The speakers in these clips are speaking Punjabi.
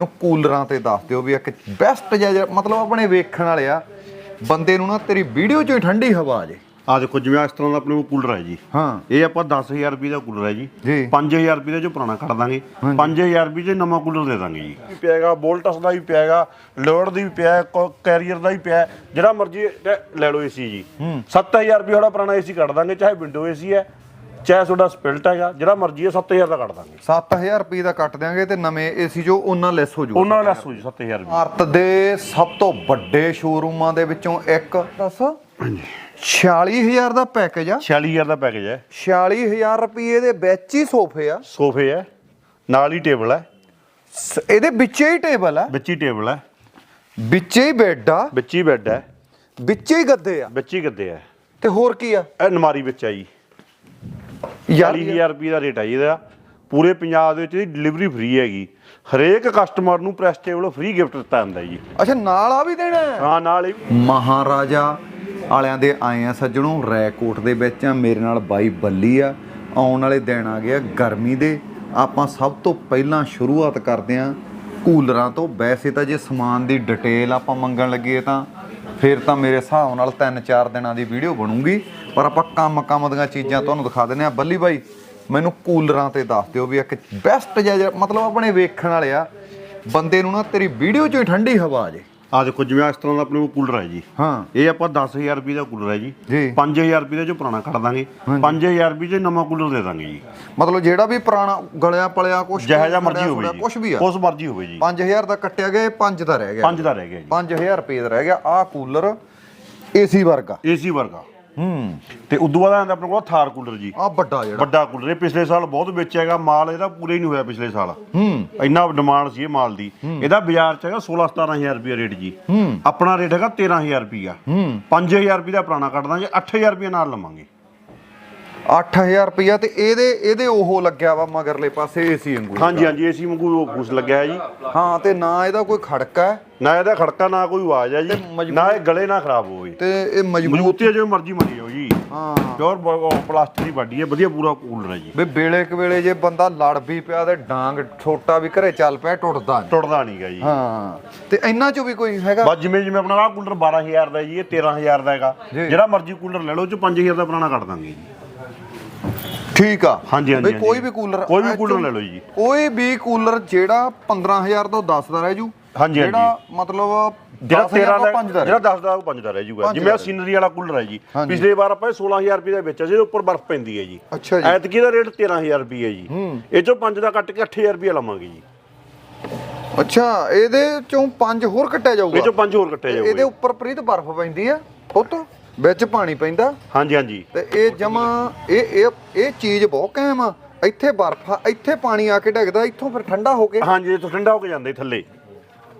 ਨੂੰ ਕੂਲਰਾਂ ਤੇ ਦੱਸ ਦਿਓ ਵੀ ਇੱਕ ਬੈਸਟ ਜਿਹਾ ਜਿਹੜਾ- ਮਤਲਬ ਆਪਣੇ ਵੇਖਣ ਵਾਲੇ ਆ। ਬੰਦੇ ਨੂੰ ਨਾ ਤੇਰੀ ਵੀਡੀਓ ਚੋਂ ਹੀ ਠੰਡੀ ਹਵਾ ਆ ਜੇ। ਆ ਦੇਖੋ ਜਿਵੇਂ ਇਸ ਤਰ੍ਹਾਂ ਦਾ ਆਪਣੇ ਕੋਲ ਕੂਲਰ ਹੈ ਜੀ। ਹਾਂ। ਇਹ ਆਪਾਂ 10000 ਰੁਪਏ ਦਾ ਕੂਲਰ ਹੈ ਜੀ। ਜੀ। 5000 ਰੁਪਏ ਦਾ ਜੋ ਪੁਰਾਣਾ ਕੱਢ ਦਾਂਗੇ। 5000 ਰੁਪਏ ਚ ਨਵਾਂ ਕੂਲਰ ਦੇ ਦਾਂਗੇ ਜੀ। ਵੀ ਪਿਆਗਾ ਵੋਲਟਸ ਦਾ ਵੀ ਪਿਆਗਾ ਲੋਡ ਦੀ ਵੀ ਪਿਆ ਕੈਰੀਅਰ ਦਾ ਵੀ ਪਿਆ। ਜਿਹੜਾ ਮਰਜ਼ੀ ਲੈ- ਲੈ ਲਓ ਏਸੀ ਜੀ। 7000 ਰੁਪਏ ਤੁਹਾਡਾ ਪੁਰਾਣਾ ਏਸੀ ਕੱਢ ਦਾਂਗੇ ਚਾਹੇ ਵਿੰਡੋ ਏਸੀ ਹੈ। ਚਾਹੇ ਤੁਹਾਡਾ ਸਪਿਲਟ ਹੈਗਾ ਜਿਹੜਾ ਮਰਜ਼ੀ ਹੈ 7000 ਦਾ ਕੱਢ ਦਾਂਗੇ। 7000 ਰੁਪਏ ਦਾ ਕੱਟ ਦਿਆਂਗੇ ਤੇ ਨਵੇਂ ਏਸੀ ਜੋ ਉਹਨਾਂ ਲੈਸ ਹੋ ਜੂ ਉਹਨਾਂ ਲੈਸ ਹੋ ਜੀ 7000 ਰੁਪਏ। ਭਾਰਤ ਦੇ ਸਭ ਤੋਂ ਵੱਡੇ ਸ਼ੋਰੂਮਾਂ ਦੇ ਵਿੱਚੋਂ ਇੱਕ। ਦੱਸ। 46000 ਦਾ ਪੈਕੇਜ ਆ। 46000 ਦਾ ਪੈਕੇਜ ਹੈ। 46000 ਰੁਪਏ ਦੇ ਵਿੱਚ ਹੀ ਸੋਫੇ ਆ। ਸੋਫੇ ਹੈ ਨਾਲ ਹੀ ਟੇਬਲ ਹੈ। ਇਹਦੇ ਵਿੱਚੇ ਹੀ ਟੇਬਲ ਆ ਵਿੱਚ ਹੀ ਟੇਬਲ ਹੈ। ਵਿੱਚੇ ਹੀ ਬੈੱਡ ਆ। ਵਿੱਚ ਹੀ ਬੈੱਡ ਹੈ। ਵਿੱਚੇ ਹੀ ਗੱਦੇ ਆ। ਵਿੱਚ ਹੀ ਗੱਦੇ ਹੈ ਤੇ ਹੋਰ ਕੀ ਆ? ਇਹ ਨਮਾਰੀ ਵਿੱਚ ਆ ਜੀ। 40000 ਰੁਪਏ ਦਾ ਰੇਟ ਆ ਜੀ ਇਹਦਾ। ਪੂਰੇ ਪੰਜਾਬ ਦੇ ਵਿੱਚ ਇਹਦੀ ਡਿਲੀਵਰੀ ਫ੍ਰੀ ਹੈਗੀ। ਹਰੇਕ ਕਸਟਮਰ ਨੂੰ ਪ੍ਰੈਸ ਟੇਬਲ ਫ੍ਰੀ ਗਿਫਟ ਦਿੱਤਾ ਜਾਂਦਾ ਜੀ। ਅੱਛਾ ਨਾਲ ਆ ਵੀ ਦੇਣਾ ਹੈ? ਹਾਂ ਨਾਲ ਹੀ ਮਹਾਰਾਜਾ ਵਾਲਿਆਂ ਦੇ ਆਏ ਆ ਸੱਜਣੋਂ ਰੈਕੋਟ ਦੇ ਵਿੱਚ ਆ ਮੇਰੇ ਨਾਲ ਬਾਈ ਬੱਲੀ ਆ। ਆਉਣ ਵਾਲੇ ਦਿਨ ਆ ਗਿਆ ਗਰਮੀ ਦੇ। ਆਪਾਂ ਸਭ ਤੋਂ ਪਹਿਲਾਂ ਸ਼ੁਰੂਆਤ ਕਰਦੇ ਆ ਕੂਲਰਾਂ ਤੋਂ। ਵੈਸੇ ਤਾਂ ਜੇ ਸਮਾਨ ਦੀ ਡਿਟੇਲ ਆਪਾਂ ਮੰਗਣ ਲੱਗੀਏ ਤਾਂ ਫਿਰ ਤਾਂ ਮੇਰੇ ਹਿਸਾਬ ਨਾਲ 3-4 ਦਿਨਾਂ ਦੀ ਵੀਡੀਓ ਬਣੂਗੀ। ਪਰ ਆਪਾਂ ਕੰਮ ਕੰਮ ਦੀਆਂ ਚੀਜ਼ਾਂ ਤੁਹਾਨੂੰ ਦਿਖਾ ਦਿੰਦੇ ਆ ਬੱਲੀ ਬਾਈ, ਮੈਨੂੰ ਕੂਲਰਾਂ ਤੇ ਦੱਸ ਦਿਓ ਵੀ ਇੱਕ ਬੈਸਟ ਜਿਹਾ ਮਤਲਬ ਆਪਣੇ ਵੇਖਣ ਵਾਲੇ ਆ। ਬੰਦੇ ਨੂੰ ਨਾ ਤੇਰੀ ਵੀਡੀਓ ਚੋਂ ਹੀ ਠੰਡੀ ਹਵਾ ਆ ਜੇ। ਆ ਦੇਖੋ ਜਿਵੇਂ ਇਸ ਤਰ੍ਹਾਂ ਦਾ ਆਪਣੇ ਕੋਲ ਕੂਲਰ ਹੈ ਜੀ। ਹਾਂ। ਇਹ ਆਪਾਂ 10000 ਰੁਪਏ ਦਾ ਕੂਲਰ ਹੈ ਜੀ। ਜੀ। 5000 ਰੁਪਏ ਦਾ ਜੋ ਪੁਰਾਣਾ ਕੱਢ ਦਾਂਗੇ। 5000 ਰੁਪਏ ਚ ਨਵਾਂ ਕੂਲਰ ਦੇ ਦਾਂਗੇ ਜੀ। ਮਤਲਬ ਜਿਹੜਾ ਵੀ ਪੁਰਾਣਾ ਗਲਿਆ ਪਲਿਆ ਕੁਛ ਜਿਹੋ ਜਿਹਾ ਮਰਜ਼ੀ ਹੋਵੇ ਜੀ। ਕੁਛ ਵੀ ਆ। ਉਸ ਮਰਜ਼ੀ ਹੋਵੇ ਜੀ। 5000 ਦਾ ਕੱਟਿਆ ਗਿਆ 5 ਦਾ ਰਹਿ ਗਿਆ। 5 ਦਾ ਰਹਿ ਗਿਆ ਜੀ। 5000 ਰੁਪਏ ਦਾ ਰਹਿ ਗਿਆ। ਆਹ ਕੂਲਰ ਏਸੀ ਵਰਗਾ। ਏਸੀ ਵਰਗਾ। ਹੂੰ। ਤੇ ਉਦੋਂ ਬਾਅਦ ਆਉਂਦਾ ਆਪਣੇ ਕੋਲ ਥਾਰ ਕੂਲਰ ਜੀ। ਆਹ ਵੱਡਾ ਜਿਹੜਾ। ਵੱਡਾ ਕੂਲਰ ਇਹ ਪਿਛਲੇ ਸਾਲ ਬਹੁਤ ਵੇਚਿਆਗਾ ਮਾਲ ਇਹਦਾ ਪੂਰਾ ਹੀ ਨਹੀਂ ਹੋਇਆ ਪਿਛਲੇ ਸਾਲ। ਹੂੰ। ਇੰਨਾ ਡਿਮਾਂਡ ਸੀ ਇਹ ਮਾਲ ਦੀ। ਇਹਦਾ ਬਾਜ਼ਾਰ ਚ ਹੈਗਾ 16 17000 ਰੁਪਏ ਰੇਟ ਜੀ। ਆਪਣਾ ਰੇਟ ਹੈਗਾ 13000 ਰੁਪਿਆ 5000 ਰੁਪਏ ਦਾ ਪੁਰਾਣਾ ਕੱਢ ਦਾਂਗੇ 8000 ਰੁਪਏ ਨਾਲ ਲਵਾਂਗੇ। 8000 ਰੁਪਇਆ ਤੇ ਇਹਦੇ ਇਹਦੇ ਉਹ ਲੱਗਿਆ ਵਾ ਮਗਰਲੇ ਪਾਸੇ ਏਸੀ ਵਾਂਗੂ ਹਾਂਜੀ ਹਾਂਜੀ ਏਸੀ ਵਾਂਗੂ ਉਹ ਕੁਛ ਲੱਗਿਆ ਹੈ ਜੀ। ਹਾਂ ਤੇ ਨਾ ਇਹਦਾ ਕੋਈ ਖੜਕਾ ਹੈ? ਨਾ ਇਹਦਾ ਖੜਕਾ ਨਾ ਕੋਈ ਆਵਾਜ਼ ਹੈ ਜੀ। ਨਾ ਇਹ ਗਲੇ ਨਾ ਖਰਾਬ ਹੋਵੇ। ਤੇ ਇਹ ਮਜ਼ਬੂਤ ਮਜ਼ਬੂਤੀ ਜੋ ਮਰਜ਼ੀ ਮਰੀ ਹੋ ਜੀ। ਹਾਂ। ਪਿਓਰ ਪਲਾਸਟਿਕ ਦੀ ਬਾਡੀ ਹੈ ਵਧੀਆ ਪੂਰਾ ਕੂਲਰ ਹੈ ਜੀ। ਵੀ ਵੇਲੇ ਕੁ ਵੇਲੇ ਜੇ ਬੰਦਾ ਲੜ ਵੀ ਪਿਆ ਤੇ ਡਾਂਗ ਛੋਟਾ ਵੀ ਘਰੇ ਚੱਲ ਪਿਆ ਟੁੱਟਦਾ ਨੀ। ਟੁੱਟਦਾ ਨਹੀਂਗਾ ਜੀ। ਹਾਂ। ਤੇ ਇੰਨਾ ਚੋਂ ਵੀ ਕੋਈ ਹੈਗਾ? ਬਸ ਜਿਵੇਂ ਜਿਵੇਂ ਆਪਣਾ ਆਹ ਕੂਲਰ 12000 ਦਾ ਜੀ ਇਹ 13000 ਦਾ ਹੈਗਾ। ਜਿਹੜਾ ਮਰਜ਼ੀ ਕੂਲਰ ਲੈ ਲਓ ਚ 5000 ਦਾ ਪੁਰਾਣਾ ਕੱਢ ਦਾਂਗੇ ਜੀ। ਠੀਕ ਆ। ਹਾਂਜੀ, ਹਾਂਜੀ, ਵੀ ਕੋਈ। ਵੀ ਕੂਲਰ ਕੋਈ ਵੀ ਕੂਲਰ ਲੈ ਲਓ ਜੀ। ਕੋਈ ਵੀ ਕੂਲਰ ਜਿਹੜਾ 15000 ਤੋਂ 10 ਦਾ ਰਹਿ ਜੂ। ਹਾਂਜੀ। ਜਿਹੜਾ ਮਤਲਬ ਜਿਹੜਾ 10,000 13 ਤੋਂ ਦਾ ਜਿਹੜਾ ਰਹਿ 10 ਦਾ ਉਹ 5 ਦਾ ਰਹਿ ਪੰਜ ਜਿਵੇਂ ਆ ਸੀਨਰੀ ਵਾਲਾ ਕੂਲਰ ਹੈ ਜੀ। ਪਿਛਲੇ ਵਾਰ ਆਪਾਂ ਇਹ 16000 ਰੁਪਏ ਦਾ ਵੇਚਿਆ ਸੀ ਇਹਦੇ ਉੱਪਰ ਬਰਫ਼ ਪੈਂਦੀ ਹੈ ਜੀ। ਅੱਛਾ ਜੀ। ਐਤਕੀ ਦਾ ਰੇਟ 13000 ਰੁਪਏ ਹੈ ਜੀ। ਇਹ ਚੋਂ 5 ਦਾ ਕੱਟ ਕੇ 8000 ਰੁਪਏ ਲਵਾਂਗੇ ਜੀ। ਅੱਛਾ ਇਹਦੇ ਚੋਂ ਪੰਜ ਹੋਰ ਕੱਟਿਆ ਇਹ ਜਾਊਗਾ ਚੋਂ 5 ਹੋਰ ਕੱਟੇ ਇਹਦੇ ਜਾਊਗੇ ਉੱਪਰ ਪ੍ਰੀਤ ਬਰਫ਼ ਪੈਂਦੀ ਆ ਪੁੱਤ। ਵਿੱਚ ਪਾਣੀ ਪੈਂਦਾ? ਹਾਂਜੀ ਹਾਂਜੀ। ਤੇ ਇਹ ਜਮਾ ਇਹ ਇਹ ਇਹ ਚੀਜ਼ ਬਹੁਤ ਕਾਇਮ ਆ। ਇੱਥੇ ਬਰਫ਼ ਆ ਇੱਥੇ ਪਾਣੀ ਆ ਕੇ ਡਿੱਗਦਾ ਇੱਥੋਂ ਫਿਰ ਠੰਡਾ ਹੋ ਕੇ? ਹਾਂਜੀ ਇਹ ਤੋਂ ਠੰਡਾ ਹੋ ਕੇ ਜਾਂਦਾ ਥੱਲੇ।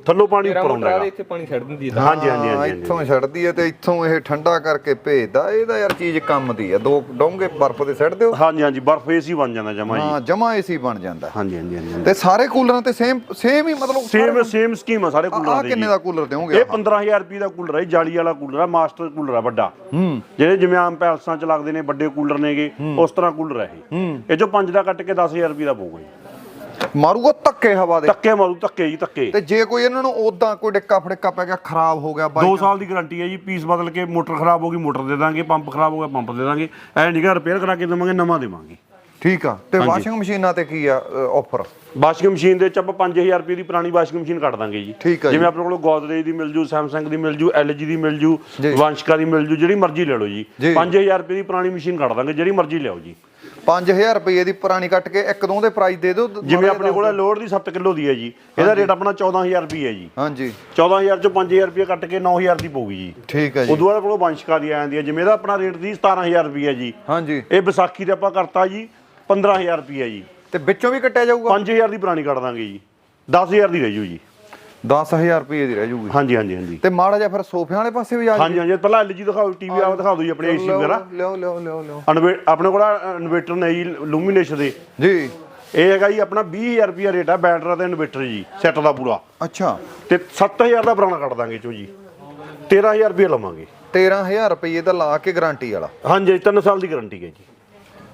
ਥੱਲੋਂ ਪਾਣੀ ਉੱਪਰ ਆਉਂਦਾ ਹੈਗਾ। ਇੱਥੇ ਪਾਣੀ ਛੱਡ ਦਿੰਦੀ ਹੈ ਹਾਂਜੀ ਹਾਂਜੀ ਹਾਂ, ਹਾਂਜੀ। ਇੱਥੋਂ ਛੱਡਦੀ ਹੈ ਤੇ ਇੱਥੋਂ ਇਹ ਠੰਡਾ ਕਰਕੇ ਭੇਜਦਾ। ਇਹਦਾ ਯਾਰ ਚੀਜ਼ ਕੰਮ ਦੀ ਆ। ਦੋ ਡੋਂਗੇ ਬਰਫ਼ ਦੇ ਸਿੱਟ ਦਿਓ। ਹਾਂਜੀ ਹਾਂਜੀ ਬਰਫ਼ ਏਸੀ ਬਣ ਜਾਂਦਾ ਜਮਾ ਜੀ। ਹਾਂ ਜਮਾ ਏਸੀ ਬਣ ਜਾਂਦਾ। ਹਾਂਜੀ ਹਾਂਜੀ ਹਾਂਜੀ ਤੇ ਸਾਰੇ ਕੂਲਰਾਂ ਤੇ ਸੇਮ ਸੇਮ ਹੀ ਮਤਲਬ ਸੇਮ ਸੇਮ ਸਕੀਮ ਆ ਸਾਰੇ ਆ ਕੂਲਰਾਂ ਦੇ ਕਿੰਨੇ ਜੀ। ਦਾ ਕੂਲਰ ਦਿਓਗੇ ਇਹ 15000 ਰੁਪਏ ਦਾ ਕੂਲਰ ਹੈ ਜੀ, ਜਾਲੀ ਵਾਲਾ ਕੂਲਰ ਹੈ ਮਾਸਟਰ ਕੂਲਰ ਹੈ ਵੱਡਾ। ਹੂੰ। ਜਿਹੜੇ ਜਿਵੇਂ ਆਮ ਪੈਲਸਾਂ ਚ ਲੱਗਦੇ ਨੇ ਵੱਡੇ ਕੂਲਰ ਨੇਗੇ ਉਸ ਤਰ੍ਹਾਂ ਕੂਲਰ ਹੈ ਇਹ। ਇਹ ਚੋਂ 5 ਦਾ ਕੱਟ ਕੇ 10000 ਰੁਪਏ ਦਾ ਪਊਗਾ ਜੀ। ਮਾਰੂਗਾ ਧੱਕੇ ਹਵਾ ਦੇ। ਧੱਕੇ ਮਾਰੂ ਧੱਕੇ ਜੀ ਧੱਕੇ। ਤੇ ਜੇ ਕੋਈ ਇਹਨਾਂ ਨੂੰ ਉਦਾਂ ਕੋਈ ਡਿੱਕਾ ਫੜਿੱਕਾ ਪੈ ਗਿਆ ਖਰਾਬ ਹੋ ਗਿਆ ਬਾਈ 2 ਸਾਲ ਦੀ ਗਾਰੰਟੀ ਹੈ ਜੀ ਪੀਸ ਬਦਲ ਕੇ ਮੋਟਰ ਖਰਾਬ ਹੋ ਗਈ ਮੋਟਰ ਦੇ ਦਾਂਗੇ ਪੰਪ ਖਰਾਬ ਹੋ ਗਿਆ ਪੰਪ ਦੇ ਦਾਂਗੇ। ਐ ਨਹੀਂਗਾ ਰਿਪੇਅਰ ਕਰਾ ਕੇ ਦੇਵਾਂਗੇ ਨਵਾਂ ਦੇਵਾਂਗੇ। ਠੀਕ ਆ। ਤੇ ਵਾਸ਼ਿੰਗ ਮਸ਼ੀਨਾਂ ਤੇ ਕੀ ਆ ਆਫਰ ਵਾਸ਼ਿੰਗ ਮਸ਼ੀਨ ਦੇ ਚ ਆਪਾਂ 5000 ਰੁਪਏ ਦੀ ਪੁਰਾਣੀ ਵਾਸ਼ਿੰਗ ਮਸ਼ੀਨ ਕੱਢ ਦਾਂਗੇ ਜੀ। ਠੀਕ ਆ ਜੀ। ਜਿਵੇਂ ਆਪਣੇ ਕੋਲ ਗੋਦਰੇਜ ਦੀ ਮਿਲ ਜੂ ਸੈਮਸੰਗ ਦੀ ਮਿਲ ਜੂ LG ਦੀ ਮਿਲ ਜੂ ਜੀ। ਵੰਸ਼ਕਾ ਦੀ ਮਿਲ ਜੂ ਜਿਹੜੀ ਮਰਜ਼ੀ ਲੈ ਲਓ ਜੀ। ਜੀ। 5000 ਰੁਪਏ ਦੀ ਪੁਰਾਣੀ ਮਸ਼ੀਨ ਕੱਢ ਦਾਂਗੇ ਜਿਹੜੀ ਮਰਜ਼ੀ ਲਿਆਓ ਜੀ। 5000 ਰੁਪਏ ਦੀ ਪੁਰਾਣੀ ਕੱਟ ਕੇ ਇੱਕ ਦੋ ਦੇ ਪ੍ਰਾਈਸ ਦੇ ਦਿਓ ਜਿਵੇਂ ਆਪਣੇ ਕੋਲ ਲੋਡ ਦੀ 7 ਕਿਲੋ ਦੀ ਹੈ ਜੀ। ਇਹਦਾ ਰੇਟ ਆਪਣਾ 14000 ਰੁਪਏ ਹੈ ਜੀ। ਹਾਂਜੀ। 14000 ਚੋਂ 5000 ਰੁਪਏ ਕੱਟ ਕੇ 9000 ਦੀ ਪਊਗੀ ਜੀ। ਠੀਕ ਹੈ ਜੀ। ਉਦੋਂ ਬਾਅਦ ਆਪਣੇ ਕੋਲ ਵੰਸ਼ਕਾ ਦੀ ਆ ਜਾਂਦੀ ਹੈ। ਜਿਵੇਂ ਇਹਦਾ ਆਪਣਾ ਰੇਟ ਦੀ 17000 ਰੁਪਏ ਹੈ ਜੀ। ਹਾਂਜੀ। ਇਹ ਵਿਸਾਖੀ ਤੇ ਆਪਾਂ ਕਰਤਾ ਜੀ 15000 ਰੁਪਏ ਜੀ। ਤੇ ਵਿੱਚੋਂ ਵੀ ਕੱਟਿਆ ਜਾਊਗਾ? 5000 ਦੀ ਪੁਰਾਣੀ ਕੱਢ ਦਾਂਗੇ ਜੀ। 10000 ਦੀ ਰਹਿ ਜੂ ਜੀ। 10000 ਰੁਪਏ ਦੀ ਰਹਿ ਜਾਊਗੀ ਹਾਂਜੀ ਹਾਂਜੀ ਹਾਂਜੀ। ਤੇ ਮਾੜਾ ਜਿਹਾ ਫਿਰ ਸੋਫਿਆਂ ਵਾਲੇ ਪਾਸੇ ਵੀ ਆ ਹਾਂਜੀ ਹਾਂਜੀ ਪਹਿਲਾਂ ਐਲਜੀ ਦਿਖਾਓ ਟੀਵੀ ਆ ਦਿਖਾ ਦਿਓ ਜੀ ਆਪਣੇ ਏਸੀ ਵਗੈਰਾ। ਲਿਓ ਲਿਓ ਲਿਓ ਲਿਓ ਆਪਣੇ ਕੋਲ ਇਨਵੇਟਰ ਨੇ ਜੀ ਲੂਮੀਨੇਸ਼ਨ ਦੇ। ਜੀ। ਇਹ ਹੈਗਾ ਜੀ ਆਪਣਾ 20000 ਰੁਪਿਆ ਰੇਟ ਆ ਬੈਟਰਾ ਤੇ ਇਨਵੇਟਰ ਜੀ ਸੈੱਟ ਦਾ ਪੂਰਾ। ਅੱਛਾ। ਤੇ 7000 ਦਾ ਪੁਰਾਣਾ ਕੱਢ ਦਾਂਗੇ ਚੋ ਜੀ। 13000 ਰੁਪਏ ਲਵਾਂਗੇ। 13000 ਰੁਪਏ ਦਾ ਲਾ ਕੇ ਗਾਰੰਟੀ ਵਾਲਾ। ਹਾਂਜੀ 3 ਸਾਲ ਦੀ ਗਾਰੰਟੀ ਹੈ ਜੀ।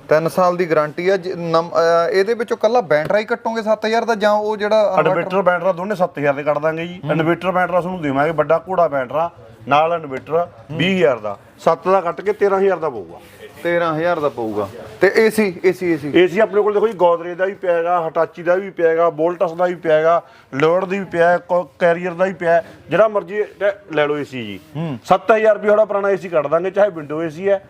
3 ਸਾਲ ਦੀ ਗਾਰੰਟੀ ਆ ਜੇ ਨਮ- ਅਹ ਇਹਦੇ ਵਿੱਚੋਂ ਕੱਲਾ ਬੈਟਰਾ ਹੀ ਕੱਟੋਗੇ 7000 ਦਾ ਜਾਂ ਉਹ ਜਿਹੜਾ ਇਨਵੇਟਰ ਬੈਟਰਾ ਦੋਨੇ 7000 ਦੇ ਕੱਢ ਦਾਂਗੇ ਜੀ। ਇਨਵੇਟਰ ਬੈਟਰਾ ਤੁਹਾਨੂੰ ਦੇਵਾਂਗੇ ਵੱਡਾ ਘੋੜਾ ਬੈਟਰਾ ਨਾਲ ਇਨਵੇਟਰ 20000 ਦਾ। 7 ਦਾ ਕੱਟ ਕੇ 13000 ਦਾ ਪਊਗਾ। 13000 ਦਾ ਪਊਗਾ। ਤੇ ਏਸੀ ਏਸੀ ਏਸੀ। ਏਸੀ ਆਪਣੇ ਕੋਲ ਦੇਖੋ ਜੀ ਗੋਦਰੇਜ ਦਾ ਵੀ ਪਿਆ ਹੈਗਾ ਹਟਾਚੀ ਦਾ ਵੀ ਪਿਆ ਹੈਗਾ ਬੋਲਟਸ ਦਾ ਵੀ ਪਿਆ ਹੈਗਾ ਲੋਡ ਦੀ ਵੀ ਪਿਆ ਹੈ, ਕੋ- ਕੈਰੀਅਰ ਦਾ ਵੀ ਪਿਆ ਹੈ। ਜਿਹੜਾ ਮਰਜ਼ੀ ਲੈ- ਲੈ ਲਓ ਏਸੀ ਜੀ। 7000 ਰੁਪਏ ਤੁਹਾਡਾ ਪੁਰਾਣਾ ਏਸੀ ਕੱਢ ਦਾਂਗੇ ਚਾਹੇ ਵਿੰਡੋ ਏਸੀ ਹੈ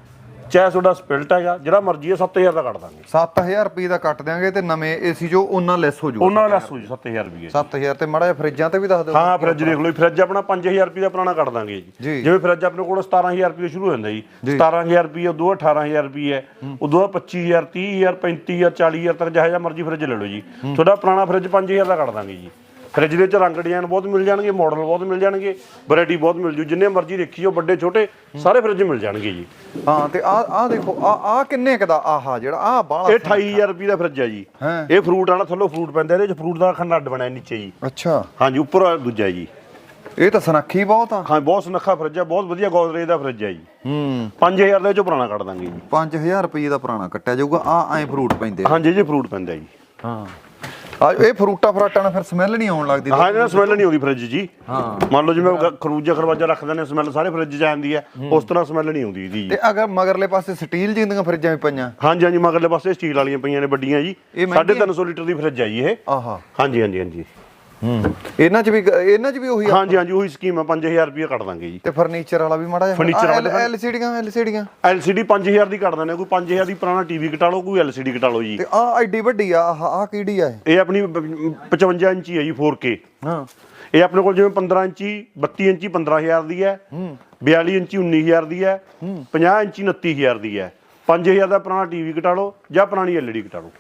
ਚਾਹੇ ਤੁਹਾਡਾ ਸਪਿਲਟ ਹੈਗਾ ਜਿਹੜਾ ਮਰਜ਼ੀ ਹੈ 7000 ਦਾ ਕੱਢ ਦਾਂਗੇ। 7000 ਰੁਪਏ ਦਾ ਕੱਟ ਦਿਆਂਗੇ ਤੇ ਨਵੇਂ ਏਸੀ ਜੋ ਉਹਨਾਂ ਲੈਸ ਹੋ ਜੂਗਾ ਉਹਨਾਂ ਲੈਸ ਹੋ ਜੀ 7000 ਰੁਪਏ 7000 ਤੇ ਮਾੜਾ ਜਿਹਾ ਫਰਿੱਜਾਂ ਤੇ ਵੀ ਦੱਸ ਦਿਓ। ਹਾਂ ਫ੍ਰਿਜ ਦੇਖ ਲਓ ਫ੍ਰਿਜ ਆਪਣਾ 5000 ਰੁਪਏ ਦਾ ਪੁਰਾਣਾ ਕੱਢ ਦਾਂਗੇ ਜੀ। ਜਿਵੇਂ ਫ੍ਰਿਜ ਆਪਣੇ ਕੋਲ 17000 ਰੁਪਏ ਸ਼ੁਰੂ ਹੋ ਜਾਂਦਾ ਜੀ। 17000 ਰੁਪਏ ਉਦੋਂ 18000 ਰੁਪਏ ਹੈ ਉਦੋਂ 25000 30000 35000 40000 ਤੱਕ ਜਿਹੋ ਜਿਹਾ ਮਰਜ਼ੀ ਫ੍ਰਿਜ ਲੈ ਲਓ ਜੀ। ਤੁਹਾਡਾ ਪੁਰਾਣਾ ਫ੍ਰਿਜ 5000 ਦਾ ਕੱਢ ਦਾਂਗੇ ਜੀ। ਫ੍ਰਿਜ ਦੇ ਵਿੱਚ ਰੰਗ ਡਿਜ਼ਾਈਨ ਬਹੁਤ ਮਿਲ ਜਾਣਗੇ ਮਾਡਲ ਬਹੁਤ ਮਿਲ ਜਾਣਗੇ ਵੈਰਾਈਟੀ ਬਹੁਤ ਮਿਲ ਜੂ ਜਿੰਨੇ ਮਰਜ਼ੀ ਦੇਖੀ ਜਾਓ ਵੱਡੇ ਛੋਟੇ ਸਾਰੇ ਫ੍ਰਿਜ ਮਿਲ ਜਾਣਗੇ ਜੀ। ਹਾਂ ਤੇ ਆ ਆ ਦੇਖੋ ਆ ਆ ਕਿੰਨੇ ਕ ਦਾ ਆਹਾ ਜਿਹੜਾ ਆ ਬਾਹਲਾ ਇਹ 28000 ਰੁਪਏ ਦਾ ਫ੍ਰਿਜ ਹੈ ਜੀ। ਇਹ ਫਰੂਟ ਵਾਲਾ ਥੱਲੋਂ ਫਰੂਟ ਪੈਂਦਾ ਇਹਦੇ ਵਿੱਚ ਫਰੂਟ ਦਾ ਖੰਡ ਅੱਡ ਬਣਿਆ ਨੀਚੇ ਜੀ। ਅੱਛਾ। ਹਾਂਜੀ ਉੱਪਰ ਦੂਜਾ ਜੀ। ਇਹ ਤਾਂ ਸਨੱਖੀ ਬਹੁਤ ਆ। ਹਾਂ ਬਹੁਤ ਸੁਨੱਖਾ ਫ੍ਰਿਜ ਹੈ ਬਹੁਤ ਵਧੀਆ ਗੋਦਰੇਜ ਦਾ ਫ੍ਰਿਜ ਹੈ ਜੀ। ਹੂੰ। 5000 ਦੇ ਵਿੱਚੋਂ ਪੁਰਾਣਾ ਕੱਢ ਦਾਂਗੇ ਜੀ। 5000 ਰੁਪਏ ਦਾ ਪੁਰਾਣਾ ਕੱਟਿਆ ਜਾਊਗਾ ਆ ਐ ਫਰੂਟ ਪੈਂਦੇ ਆ। ਹਾਂਜੀ ਜੀ ਫਰੂਟ ਪੈਂਦਾ ਜੀ। ਹਾਂ। ਆ ਇਹ ਫਰੂਟਾ ਫਰਾਟਾਂ ਨਾਲ ਫਿਰ ਸਮੈਲ ਨਹੀਂ ਆਉਣ ਲੱਗਦੀ ਹਾਂ ਇਹਨਾਂ ਸਮੈਲ ਨਹੀਂ ਆਉਂਦੀ ਫ੍ਰਿਜ ਜੀ। ਹਾਂ। ਮੰਨ ਲਓ ਜਿਵੇਂ ਖਰਬੂਜਾ ਖਰਵਾਜਾ ਰੱਖਦੇ ਨੇ ਸਮੈਲ ਸਾਰੇ ਫ੍ਰਿਜ 'ਚ ਆਉਂਦੀ ਹੈ। ਉਸ ਤਰ੍ਹਾਂ ਸਮੈਲ ਨਹੀਂ ਆਉਂਦੀ ਇਹਦੀ ਜੀ। ਤੇ ਅਗਰ ਮਗਰਲੇ ਪਾਸੇ ਸਟੀਲ ਜਿੰਦੀਆਂ ਫਰਿੱਜਾਂ ਵੀ ਪਈਆਂ। ਹਾਂਜੀ ਹਾਂਜੀ ਮਗਰਲੇ ਪਾਸੇ ਸਟੀਲ ਵਾਲੀਆਂ ਪਈਆਂ ਨੇ ਵੱਡੀਆਂ ਜੀ। ਇਹ ਮਹਿੰਗੀਆਂ? 350 ਲੀਟਰ ਦੀ ਫ੍ਰਿਜ ਹੈ ਜੀ ਇਹ। ਆਹਾ। ਹਾਂਜੀ ਹਾਂਜੀ ਹਾਂਜੀ। ਹੂੰ। ਇਹਨਾਂ 'ਚ ਵੀ ਇਹਨਾਂ 'ਚ ਵੀ ਉਹੀ ਆ? ਹਾਂਜੀ ਹਾਂਜੀ ਉਹੀ ਸਕੀਮ ਹੈ 5000 ਰੁਪਏ ਕੱਢ ਦਾਂਗੇ ਜੀ। ਤੇ ਫਰਨੀਚਰ ਵਾਲਾ ਵੀ ਮਾੜਾ ਜਿਹਾ? Furniture ਵਾਲਾ ਐਲਸੀਡੀਆਂ ਐਲਸੀਡੀਆਂ LCD 5000 ਦੀ ਕੱਢ ਦਿੰਦੇ ਕੋਈ 5000 ਦੀ ਪੁਰਾਣਾ ਟੀਵੀ ਕਟਾ ਲਓ ਕੋਈ LCD ਕਟਾ ਲਓ ਜੀ। ਤੇ ਆ ਐਡੀ ਵੱਡੀ ਆ ਆ ਕਿਹੜੀ ਆ ਇਹ? ਆਪਣੀ ਬ- 55 ਇੰਚੀ ਹੈ ਜੀ 4K ਹਾਂ। ਇਹ ਆਪਣੇ ਕੋਲ ਜਿਵੇਂ 15 ਇੰਚੀ 32 ਇੰਚੀ 15000 ਦੀ ਹੈ। 42 ਇੰਚੀ 19000 ਦੀ ਹੈ। 50 ਇੰਚੀ 29000 ਦੀ ਹੈ। 5000 ਦਾ ਪੁਰਾਣਾ ਟੀਵੀ ਕਟਾ ਲਓ ਜਾਂ ਪੁਰਾਣੀ ਐਲਈਡੀ ਕਟਾ ਲਓ।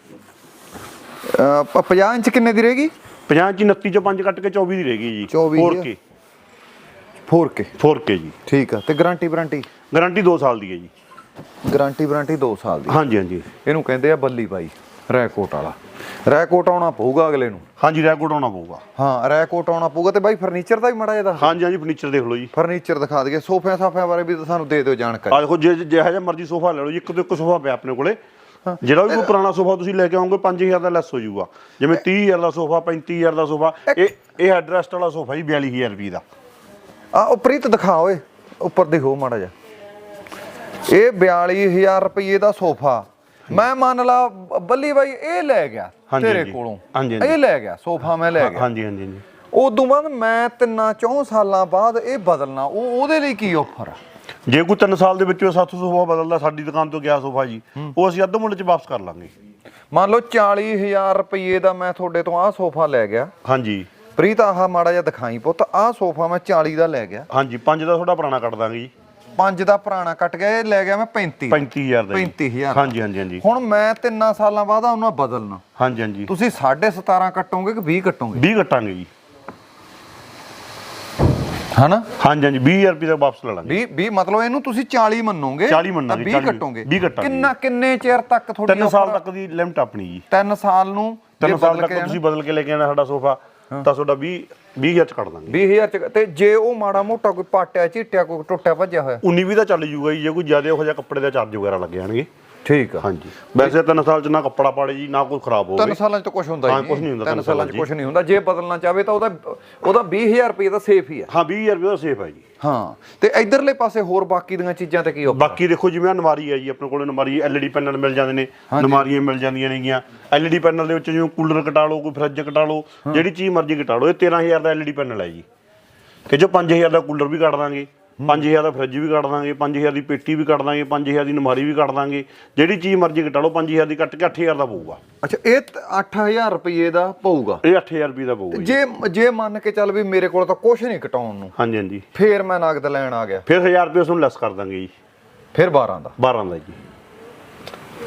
ਅਹ, ਪ- 50 ਇੰਚ ਕਿੰਨੇ ਦੀ ਰਹੇਗੀ? 50 ਇੰਚੀ 29 ਚੋਂ 5 ਕੱਟ ਕੇ 24 ਦੀ ਰਹੇਗੀ ਜੀ। 24 4K 4K 4K ਜੀ। ਠੀਕ ਆ। ਤੇ ਗਾਰੰਟੀ ਵਾਰੰਟੀ ਗਾਰੰਟੀ 2 ਸਾਲ ਦੀ ਹੈ ਜੀ। ਗਾਰੰਟੀ ਵਾਰੰਟੀ 2 ਸਾਲ ਦੀ। ਹਾਂਜੀ ਹਾਂਜੀ। ਇਹਨੂੰ ਕਹਿੰਦੇ ਆ ਬੱਲੀ ਬਾਈ ਰੈਕੋਟ ਵਾਲਾ। ਰੈਕੋਟ ਆਉਣਾ ਪਊਗਾ ਅਗਲੇ ਨੂੰ? ਹਾਂਜੀ ਰੈਕੋਰਡ ਆਉਣਾ ਪਊਗਾ। ਹਾਂ ਰੈਕੋਟ ਆਉਣਾ ਪਊਗਾ ਤੇ ਬਾਈ ਫਰਨੀਚਰ ਦਾ ਵੀ ਮਾੜਾ ਜਿਹਾ ਹਾਂਜੀ ਹਾਂਜੀ ਫਰਨੀਚਰ ਦੇਖ ਲਓ ਜੀ। ਫਰਨੀਚਰ ਦਿਖਾ ਦਈਏ। ਸੋਫਿਆਂ ਸਾਫਿਆਂ ਬਾਰੇ ਵੀ ਤਾਂ ਸਾਨੂੰ ਦੇ ਦਿਓ ਜਾਣਕਾਰੀ। ਆ ਦੇਖੋ ਜੇ ਜਿਹੜਾ ਜਿਹਾ ਮਰਜ਼ੀ ਸੋਫਾ ਲੈ ਲਓ ਜੀ। ਇੱਕ ਤੋਂ ਇੱਕ ਸੋਫਾ ਪਿਆ ਆਪਣੇ ਕੋਲੇ। ਜਿਹੜਾ ਵੀ ਕੋਈ ਪੁਰਾਣਾ ਸੋਫਾ ਤੁਸੀਂ ਲੈ ਕੇ ਆਓਗੇ 5000 ਦਾ ਲੈਸ ਹੋ ਜਾਊਗਾ। ਜਿਵੇਂ 30000 ਦਾ ਸੋਫਾ 35000 ਦਾ ਸੋਫਾ ਇਹ ਇਹ ਹੈਡਰੈਸਟ ਵਾਲਾ ਸੋਫਾ ਜੀ 42000 ਰੁਪਏ ਦਾ। ਆ ਉਹ ਪ੍ਰੀਤ ਦਿਖਾ ਓਏ ਉੱਪਰ ਦਿਖੋ ਮਾੜਾ ਜਿਹਾ। ਇਹ 42000 ਰੁਪਏ ਦਾ ਸੋਫਾ। ਮੈਂ ਮੰਨ ਲਾ ਬੱਲੀ ਬਾਈ ਇਹ ਲੈ ਗਿਆ ਤੇਰੇ। ਕੋਲੋਂ। ਇਹ ਲੈ ਗਿਆ ਸੋਫਾ ਮੈਂ ਲੈ ਗਿਆ। ਹਾਂਜੀ ਹਾਂਜੀ ਹਾਂਜੀ। ਉਦੋਂ ਬਾਅਦ ਮੈਂ ਤਿੰਨਾਂ ਚੌਂ ਸਾਲਾਂ ਬਾਅਦ ਇਹ ਬਦਲਣਾ ਉਹ ਉਹਦੇ ਲਈ ਕੀ ਆਫਰ ਆ? ਜੇ ਕੋਈ 3 ਸਾਲ ਦੇ ਵਿੱਚ ਉਹ 700 ਸੋਫਾ ਬਦਲਦਾ ਸਾਡੀ ਦੁਕਾਨ ਤੋਂ ਗਿਆ ਸੋਫਾ ਜੀ ਉਹ ਅਸੀਂ ਅੱਧ ਮੁੱਲ 'ਚ ਵਾਪਸ ਕਰ ਲਾਂਗੇ। ਮੰਨ ਲਓ 40000 ਰੁਪਏ ਦਾ ਮੈਂ ਤੁਹਾਡੇ ਤੋਂ ਆਹ ਸੋਫਾ ਲੈ ਗਿਆ। ਹਾਂਜੀ। ਪ੍ਰੀਤ ਆਹ ਮਾੜਾ ਜਿਹਾ ਦਿਖਾਈ ਪੁੱਤ ਆਹ ਸੋਫਾ ਮੈਂ 40 ਦਾ ਲੈ ਗਿਆ। ਹਾਂਜੀ 5 ਦਾ ਤੁਹਾਡਾ ਪੁਰਾਣਾ ਕੱਟ ਦਾਂਗੇ ਜੀ। 5 ਦਾ ਪੁਰਾਣਾ ਕੱਟ ਗਿਆ ਇਹ ਲੈ ਗਿਆ ਮੈਂ 35 35000 ਦਾ ਜੀ। 35000 ਹਾਂਜੀ ਹਾਂਜੀ ਹਾਂਜੀ। ਹੁਣ ਮੈਂ ਤਿੰਨਾਂ ਸਾਲਾਂ ਬਾਅਦ ਉਹਨੂੰ ਬਦਲਣਾ। ਹਾਂਜੀ ਹਾਂਜੀ। ਤੁਸੀਂ 17.5 ਕੱਟੋਗੇ ਕਿ 20 ਕੱਟੋਗੇ? 20 ਕੱਟਾਂਗੇ ਜੀ। ਹਨਾ? ਹਾਂਜੀ ਹਾਂਜੀ 20000 ਰੁਪਏ ਦਾ ਵਾਪਸ ਲੈ ਲਾਂਗੇ। 20 20 ਮਤਲਬ ਇਹਨੂੰ ਤੁਸੀਂ 40 ਮੰਨੋਗੇ? 40 ਮੰਨਾਂਗੇ, ਤਾਂ 20 40 ਕੱਟੋਗੇ 20 ਕੱਟਾਂਗੇ। ਕਿੰਨਾ ਕਿੰਨੇ ਚਿਰ ਤੱਕ ਤੁਹਾਡੀ 3 ਸਾਲ ਤੱਕ ਦੀ ਲਿਮਟ ਆਪਣੀ ਜੀ। 3 ਸਾਲ ਨੂੰ ਜੇ 3 ਸਾਲ ਬਦਲ ਤੱਕ ਕੇ ਤੁਸੀਂ ਬਦਲ ਕੇ ਲੈ ਕੇ ਆਣਾ ਸਾਡਾ ਸੋਫਾ ਤਾਂ ਤੁਹਾਡਾ 20 20000 ਚ ਕੱਟ ਦਾਂਗੇ। 20000 ਚ ਤੇ ਜੇ ਉਹ ਮਾੜਾ ਮੋਟਾ ਕੋਈ ਪਾਟਿਆ ਝੀਟਿਆ ਕੋਈ ਟੁੱਟਿਆ ਭੱਜਿਆ ਹੋਇਆ। 19 ਵੀ ਦਾ ਚੱਲ ਜੂਗਾ ਜੀ ਜੇ ਕੋਈ ਜ਼ਿਆਦਾ ਹੋ ਜਾ ਕੱਪੜੇ ਦਾ ਚਾਰਜ ਵਗੈਰਾ ਲੱਗ ਜਾਣਗੇ। ਠੀਕ ਆ। ਹਾਂਜੀ। ਵੈਸੇ 3 ਸਾਲ ਚ ਨਾ ਕੱਪੜਾ ਪਾੜੇ ਜੀ ਨਾ ਕੋਈ ਖਰਾਬ ਹੋਵੇ ਤਿੰਨ ਸਾਲਾਂ ਚ ਤਾਂ ਕੁਝ ਹੁੰਦਾ ਹੀ ਹਾਂ, ਕੁਛ ਨਹੀਂ ਹੁੰਦਾ ਤਿੰਨ ਤਿੰਨ ਸਾਲਾਂ ਚ ਕੁਝ ਨਹੀਂ ਹੁੰਦਾ। ਜੇ ਬਦਲਣਾ ਚਾਹਵੇ ਤਾਂ ਉਹਦਾ ਉਹਦਾ 20000 ਰੁਪਏ ਦਾ ਸੇਫ ਹੀ ਆ। ਹਾਂ 20000 ਰੁਪਏ ਦਾ ਸੇਫ ਹੈ ਜੀ। ਹਾਂ ਤੇ ਇਧਰਲੇ ਪਾਸੇ ਹੋਰ ਬਾਕੀ ਦੀਆਂ ਚੀਜ਼ਾਂ ਤੇ ਕੀ ਹੋ ਬਾਕੀ ਦੇਖੋ ਜਿਵੇਂ ਆਹ ਅਲਮਾਰੀ ਹੈ ਜੀ ਆਪਣੇ ਕੋਲ ਅਲਮਾਰੀ ਐਲਈਡੀ ਪੈਨਲ ਮਿਲ ਜਾਂਦੇ ਨੇ ਅਲਮਾਰੀਆਂ ਮਿਲ ਜਾਂਦੀਆਂ ਨੇਗੀਆਂ। ਐਲਈਡੀ ਪੈਨਲ ਦੇ ਵਿੱਚ ਜਿਵੇਂ ਕੂਲਰ ਕਟਾ ਲਓ ਕੋਈ ਫਰਿੱਜ ਕਟਾ ਲਓ ਜਿਹੜੀ ਚੀਜ਼ ਮਰਜ਼ੀ ਕਟਾ ਲਓ ਇਹ 13000 ਦਾ ਐਲਈਡੀ ਪੈਨਲ ਹੈ ਜੀ। ਤੇ ਜੋ 5000 ਦਾ ਕੂਲਰ ਵੀ ਕੱਢ ਦਾਂਗੇ। 5000 ਦਾ ਫਰਿੱਜ ਵੀ ਕੱਢ ਦਾਂਗੇ 5000 ਦੀ ਪੇਟੀ ਵੀ ਕੱਢ ਦਾਂਗੇ 5000 ਦੀ ਅਲਮਾਰੀ ਵੀ ਕੱਢ ਦਾਂਗੇ। ਜਿਹੜੀ ਚੀਜ਼ ਮਰਜ਼ੀ ਕਟਾ ਲਓ 5000 ਦੀ ਕੱਟ ਕੇ 8000 ਦਾ ਪਊਗਾ। ਅੱਛਾ ਇਹ ਤਾਂ 8000 ਰੁਪਏ ਦਾ ਪਊਗਾ। ਇਹ 8000 ਰੁਪਏ ਦਾ ਪਊਗਾ ਜੀ। ਜੇ ਮੰਨ ਕੇ ਚੱਲ ਵੀ ਮੇਰੇ ਕੋਲ ਤਾਂ ਕੁਝ ਨਹੀਂ ਕਟਾਉਣ ਨੂੰ ਹਾਂਜੀ ਹਾਂਜੀ। ਫੇਰ ਮੈਂ ਨਗਦ ਲੈਣ ਆ ਗਿਆ। ਫਿਰ 1000 ਰੁਪਏ ਤੁਹਾਨੂੰ ਲੈਸ ਕਰ ਦਾਂਗੇ ਜੀ। ਫਿਰ 12 ਦਾ। 12 ਦਾ ਜੀ।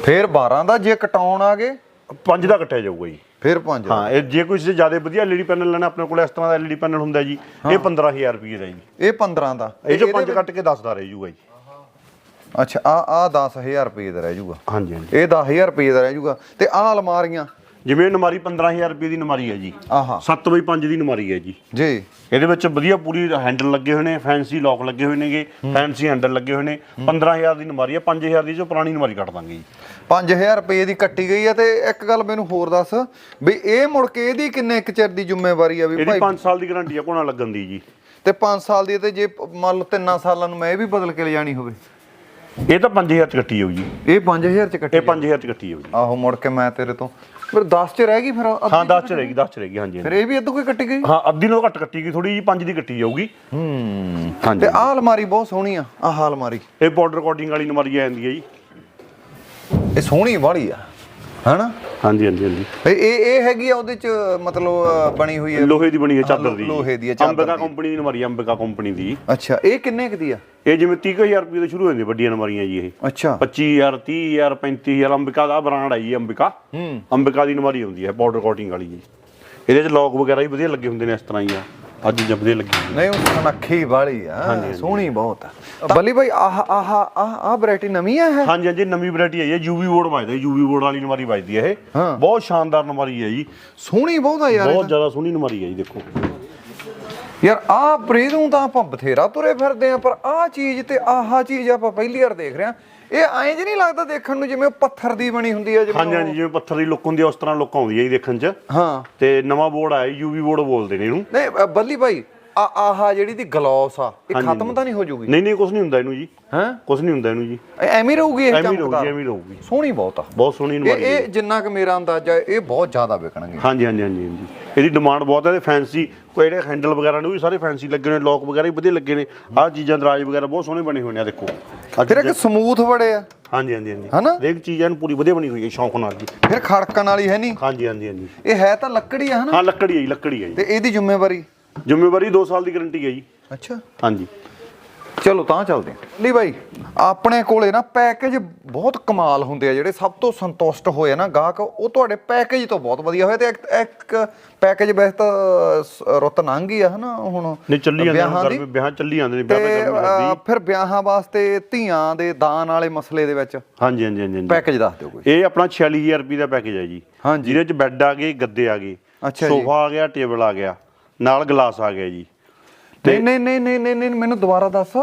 ਫਿਰ 12 ਦਾ ਜੇ ਕਟਾਉਣ ਆ ਗਏ। 5 ਦਾ ਕੱਟਿਆ ਜਾਊਗਾ ਜੀ। ਫਿਰ 5 ਹਾਂ ਇਹ ਜੇ ਕੋਈ ਜ਼ਿਆਦਾ ਵਧੀਆ ਐਲਈਡੀ ਪੈਨਲ ਲੈਣਾ ਆਪਣੇ ਕੋਲ ਇਸ ਤਰ੍ਹਾਂ ਦਾ ਐਲਈਡੀ ਪੈਨਲ ਹੁੰਦਾ ਜੀ ਇਹ 15000 ਰੁਪਏ ਦਾ ਜੀ। ਇਹ 15 ਦਾ। ਇਹ ਇਹਦੇ 5 ਕੱਟ ਕੇ 10 ਦਾ ਰਹਿ ਜਾਊਗਾ ਜੀ। ਅੱਛਾ ਆ ਆ 10000 ਰੁਪਏ ਦਾ ਰਹਿ ਜਾਊਗਾ ਹਾਂਜੀ ਹਾਂਜੀ। ਇਹ 10000 ਰੁਪਏ ਦਾ ਰਹਿ ਜਾਊਗਾ ਤੇ ਆ ਅਲਮਾਰੀਆਂ? ਜਿਵੇਂ ਨਮਾਰੀ 15000 ਰੁਪਏ ਦੀ ਨਮਾਰੀ ਹੈ ਜੀ। ਆਹਾ। 7 ਬਾਈ 5 ਦੀ ਨਮਾਰੀ ਹੈ ਜੀ। ਜੀ। ਇਹਦੇ ਵਿੱਚ ਵਧੀਆ ਪੂਰੀ ਹੈਂਡਲ ਲੱਗੇ ਹੋਏ ਨੇ ਫੈਂਸੀ ਲੌਕ ਲੱਗੇ ਹੋਏ ਨੇਗੇ ਫੈਂਸੀ ਹੈਂਡਲ ਲੱਗੇ ਹੋਏ ਨੇ। 15000 ਦੀ ਨਮਾਰੀ ਹੈ 5000 ਦੀ ਜੋ ਪੁਰਾਣੀ ਨਮਾਰੀ ਕੱਟ ਦਾਂਗੇ ਜੀ। 5000 ਰੁਪਏ ਦੀ ਕੱਟੀ ਗਈ ਆ ਤੇ ਇੱਕ ਗੱਲ ਮੈਨੂੰ ਹੋਰ ਦੱਸ ਵੀ ਇਹ ਮੁੜ ਕੇ ਇਹਦੀ ਕਿੰਨੇ ਕੁ ਚਿਰ ਦੀ ਜ਼ਿੰਮੇਵਾਰੀ ਆ ਵੀ ਇਹਦੀ ਭਾਈ 5 ਸਾਲ ਦੀ ਗਾਰੰਟੀ ਆ ਕੋਣਾ ਲੱਗਣ ਦੀ ਜੀ। ਤੇ 5 ਸਾਲ ਦੀ ਤੇ ਜੇ ਮੰਨ ਲਓ 3 ਸਾਲਾਂ ਨੂੰ ਮੈਂ ਇਹ ਵੀ ਬਦਲ ਕੇ ਲਿਜਾਣੀ ਹੋਵੇ। ਇਹ ਤਾਂ 5000 ਚ ਕੱਟੀ ਜਾਊ ਜੀ। ਇਹ 5000 ਚ ਕੱਟੀ ਇਹ 5000 ਚ ਕੱਟੀ ਜਾਊ ਜੀ। ਆਹੋ ਮੁੜ ਕੇ ਮੈਂ ਤੇਰੇ ਤੋਂ ਫਿਰ 10 ਚ ਰਹਿ ਗਈ ਫਿਰ ਹਾਂ ਚ 10 ਚ ਰਹੇਗੀ 10 ਚ ਰਹੇਗੀ ਹਾਂਜੀ ਫਿਰ। ਇਹ ਵੀ ਅੱਧੂ ਕੋਈ ਕੱਟੀ ਗਈ? ਹਾਂ ਅੱਧੀ ਨਾਲੋਂ ਘੱਟ ਕੱਟੀ ਗਈ ਥੋੜੀ ਜੀ 5 ਦੀ ਕੱਟੀ ਜਾਊਗੀ। ਹੂੰ ਹਾਂਜੀ ਤੇ ਆਹ ਅਲਮਾਰੀ ਬਹੁਤ ਸੋਹਣੀ ਆ ਆਹ ਅਲਮਾਰੀ। ਇਹ ਬਾਰਡਰ ਕੋਡਿੰਗ ਵਾਲੀ ਨੰਬਰ ਆ ਜਾਂਦੀ ਹੈ ਜੀ। ਇਹ ਸੋਹਣੀ ਵਾਲੀ ਆ। ਹਨਾ? ਹਾਂਜੀ ਹਾਂਜੀ ਹਾਂਜੀ। ਇਹ ਇਹ ਇਹ ਹੈਗੀ ਆ ਉਹਦੇ ਚ ਮਤਲਬ ਬਣੀ ਹੋਈ ਹੈ ਲੋਹੇ ਦੀ ਬਣੀ ਹੈ ਚਾਦਰ ਦੀ। ਲੋਹੇ ਦੀ ਹੈ, ਚਾਦਰ ਅੰਬਿਕਾ। ਕੰਪਨੀ ਦੀ ਨੰਬਰ ਅੰਬਿਕਾ ਕੰਪਨੀ ਦੀ। ਅੱਛਾ ਇਹ ਕਿੰਨੇ ਕੁ ਦੀ ਆ? ਇਹ ਜਿਵੇਂ 30000 ਰੁਪਏ ਤੋਂ ਸ਼ੁਰੂ ਹੋ ਜਾਂਦੀ ਵੱਡੀਆਂ ਨੰਬਰੀਆਂ ਜੀ ਇਹ। ਅੱਛਾ। 25000 30000 35000 ਅੰਬਿਕਾ ਦਾ ਬ੍ਰਾਂਡ ਹੈ ਜੀ ਅੰਬਿਕਾ। ਹੂੰ। ਅੰਬਿਕਾ ਦੀ ਨੰਬਰੀ ਹੁੰਦੀ ਹੈ ਬਾਰਡਰ ਕੋਟਿੰਗ ਵਾਲੀ ਜੀ। ਇਹਦੇ ਚ ਲੌਕ ਵਗੈਰਾ ਵੀ ਵਧੀਆ ਲੱਗੇ ਹੁੰਦੇ ਨੇ ਇਸ ਤਰ੍ਹਾਂ ਹੀ ਆ। ਅੱਜ ਵਧੀਆ ਲੱਗੇ। ਨਹੀਂ ਉਹ ਸਨੱਖੀ ਵਾਲੀ ਆ। ਸੋਹਣੀ ਬਹੁਤ ਆ। ਬੱਲੀ ਭਾਈ ਆਹ ਆਹ ਆਹ ਆਹ ਵੈਰਾਈਟੀ ਨਵੀਂ ਆ ਇਹ? ਹਾਂਜੀ ਹਾਂਜੀ ਨਵੀਂ ਵੈਰਾਈਟੀ ਆਈ ਹੈ ਯੂਵੀ ਬੋਰਡ ਵੱਜਦਾ ਯੂਵੀ ਬੋਰਡ ਵਾਲੀ ਨੰਬਰੀ ਵੱਜਦੀ ਹੈ ਇਹ। ਹਾਂ। ਬਹੁਤ ਸ਼ਾਨਦਾਰ ਨੰਬਰੀ ਹੈ ਜੀ। ਸੋਹਣੀ ਬਹੁਤ ਆ ਯਾਰ ਬਹੁਤ ਜ਼ਿਆਦਾ ਸੋਹਣੀ ਨੰਬਰੀ ਹੈ ਜੀ ਦੇਖੋ। ਯਾਰ ਆਹ ਬਰੀਦ ਨੂੰ ਤਾਂ ਆਪਾਂ ਬਥੇਰਾ ਤੁਰੇ ਫਿਰਦੇ ਆ ਪਰ ਆਹ ਚੀਜ਼ ਤੇ ਆਹ ਚੀਜ਼ ਆਪਾਂ ਪਹਿਲੀ ਵਾਰ ਦੇਖ ਰਹੇ ਆ। ਇਹ ਐਂ ਜਿ ਨਹੀਂ ਲੱਗਦਾ ਦੇਖਣ ਨੂੰ ਜਿਵੇਂ ਉਹ ਪੱਥਰ ਦੀ ਬਣੀ ਹੁੰਦੀ ਆ ਜਿਵੇਂ ਹਾਂਜੀ ਹਾਂਜੀ ਜਿਵੇਂ ਪੱਥਰ ਦੀ ਲੁੱਕ ਹੁੰਦੀ ਹੈ ਉਸ ਤਰ੍ਹਾਂ ਲੁੱਕ ਆਉਂਦੀ ਹੈ ਜੀ ਦੇਖਣ 'ਚ। ਹਾਂ। ਤੇ ਨਵਾਂ ਬੋਰਡ ਆਇਆ ਯੂਵੀ ਬੋਰਡ ਬੋਲਦੇ ਨੇ ਇਹਨੂੰ। ਨਹੀਂ ਅ, ਬੱਲੀ ਭਾਈ ਆ ਆਹ ਜਿਹੜੀ ਦੀ ਗਲੋਸ ਆ ਇਹ ਹਾਂਜੀ, ਖਤਮ ਤਾਂ ਨਹੀਂ ਹੋ ਜੂਗੀ ਨਹੀਂ ਨਹੀਂ ਕੁਝ ਨਹੀਂ ਹੁੰਦਾ ਇਹਨੂੰ ਜੀ। ਹੈ? ਕੁਝ ਨਹੀਂ ਹੁੰਦਾ ਇਹਨੂੰ ਜੀ। ਐਵੇਂ ਹੀ ਰਹੂਗੀ ਇਹ ਐਵੇਂ ਹੀ ਰਹੂਗੀ ਚਮਕਦਾਰ ਐਵੇਂ ਹੀ ਰਹੂਗੀ। ਸੋਹਣੀ ਬਹੁਤ ਆ। ਬਹੁਤ ਸੋਹਣੀ ਇਹ ਹੈ ਇਹ ਜਿੰਨਾ ਕਿ ਮੇਰਾ ਅੰਦਾਜ਼ਾ ਹੈ, ਇਹ ਬਹੁਤ ਜ਼ਿਆਦਾ ਵਿਕਣਗੇ। ਹਾਂਜੀ ਹਾਂਜੀ ਹਾਂਜੀ ਹਾਂਜੀ। ਇਹਦੀ ਡਿਮਾਂਡ ਬਹੁਤ ਹੈ ਤੇ ਫੈਂਸੀ ਕੋਈ ਜਿਹੜੇ ਹੈਂਡਲ ਵਗੈਰਾ ਨੇ ਉਹ ਵੀ ਸਾਰੇ ਫੈਂਸੀ ਲੱਗੇ ਨੇ ਲੋਕ ਵਗੈਰਾ ਵੀ ਵਧੀਆ ਲੱਗੇ ਨੇ। ਆਹ ਚੀਜ਼ਾਂ ਦਰਾਜ ਵਗੈਰਾ ਬਹੁਤ ਸੋਹਣੇ ਬਣੇ ਹੋਏ ਨੇ ਆ ਦੇਖੋ। ਆਹ ਫਿਰ ਇੱਕ ਚੀਜ਼ਾਂ- ਸਮੂਥ ਬੜੇ ਆ। ਹਾਂਜੀ ਹਾਂਜੀ ਹਾਂਜੀ। ਹਨਾ? ਹਰੇਕ ਚੀਜ਼ ਐਨ ਪੂਰੀ ਵਧੀਆ ਬਣੀ ਹੋਈ ਹੈ ਸ਼ੌਂਕ ਨਾਲ ਜੀ। ਫਿਰ ਖੜਕਣ ਵਾਲੀ ਹੈ ਨਹੀਂ। ਹਾਂਜੀ ਹਾਂਜੀ ਹਾਂਜੀ। ਇਹ ਹੈ ਤਾਂ ਲੱਕੜੀ ਆ ਹਨਾ? ਹਾਂ ਲੱਕੜੀ ਹੈ ਜੀ ਲੱਕੜੀ ਹੈ ਜੀ। ਤੇ ਇਹਦੀ ਜ਼ਿੰਮੇਵਾਰੀ? ਜ਼ਿੰਮੇਵਾਰੀ 2 ਸਾਲ ਦੀ ਗਾਰੰਟੀ ਹੈ ਜੀ ਅੱਛਾ ਹਾਂਜੀ ਚਲੋ ਤਾਂ ਚੱਲਦੇ ਹਾਂ ਲਈ ਬਾਈ ਆਪਣੇ ਕੋਲੇ ਨਾ ਪੈਕੇਜ ਬਹੁਤ ਕਮਾਲ ਹੁੰਦੇ ਆ ਜਿਹੜੇ ਸਭ ਤੋਂ ਸੰਤੁਸ਼ਟ ਹੋਏ ਨਾ ਗਾਹਕ ਉਹ ਤੁਹਾਡੇ ਪੈਕੇਜ ਤੋਂ ਬਹੁਤ ਵਧੀਆ ਹੋਏ ਤੇ ਇੱਕ- ਇੱਕ ਪੈਕੇਜ ਵੈਸੇ ਤਾਂ ਰੁੱਤ ਲੰਘ ਗਈ ਆ ਹਨਾ ਹੁਣ ਨਹੀਂ ਚੱਲੀ ਜਾਂਦੇ ਵਿਆਹਾਂ ਨੇ ਦੀ। ਗਰਮੀ ਵਿਆਹ ਚੱਲੀ ਜਾਂਦੇ ਨੇ ਵਿਆਹ ਤੇ ਤਾਂ ਗਰਮੀ ਅ, ਲੱਗਦੀ ਫਿਰ ਵਿਆਹਾਂ ਵਾਸਤੇ ਧੀਆਂ ਦੇ ਦਾਨ ਵਾਲੇ ਮਸਲੇ ਦੇ ਵਿੱਚ ਹਾਂਜੀ ਹਾਂਜੀ ਹਾਂਜੀ ਹਾਂਜੀ। ਪੈਕੇਜ ਦੱਸ ਦਿਓ ਕੋਈ ਇਹ ਆਪਣਾ 46000 ਰੁਪਏ ਦਾ ਪੈਕੇਜ ਹੈ ਜੀ ਹਾਂਜੀ। ਜਿਹਦੇ ਚ ਬੈੱਡ ਆ ਗਏ ਗੱਦੇ ਆ ਗਏ ਅੱਛਾ ਜੀ। ਸੋਫਾ ਆ ਗਿਆ ਟੇਬਲ ਆ ਗਿਆ ਨਾਲ ਗਲਾਸ ਆ ਗਿਆ ਜੀ। ਨਹੀਂ ਨਹੀਂ ਨਹੀਂ ਨਹੀਂ ਨਹੀਂ ਨਹੀਂ ਮੈਨੂੰ ਦੁਬਾਰਾ ਦੱਸ।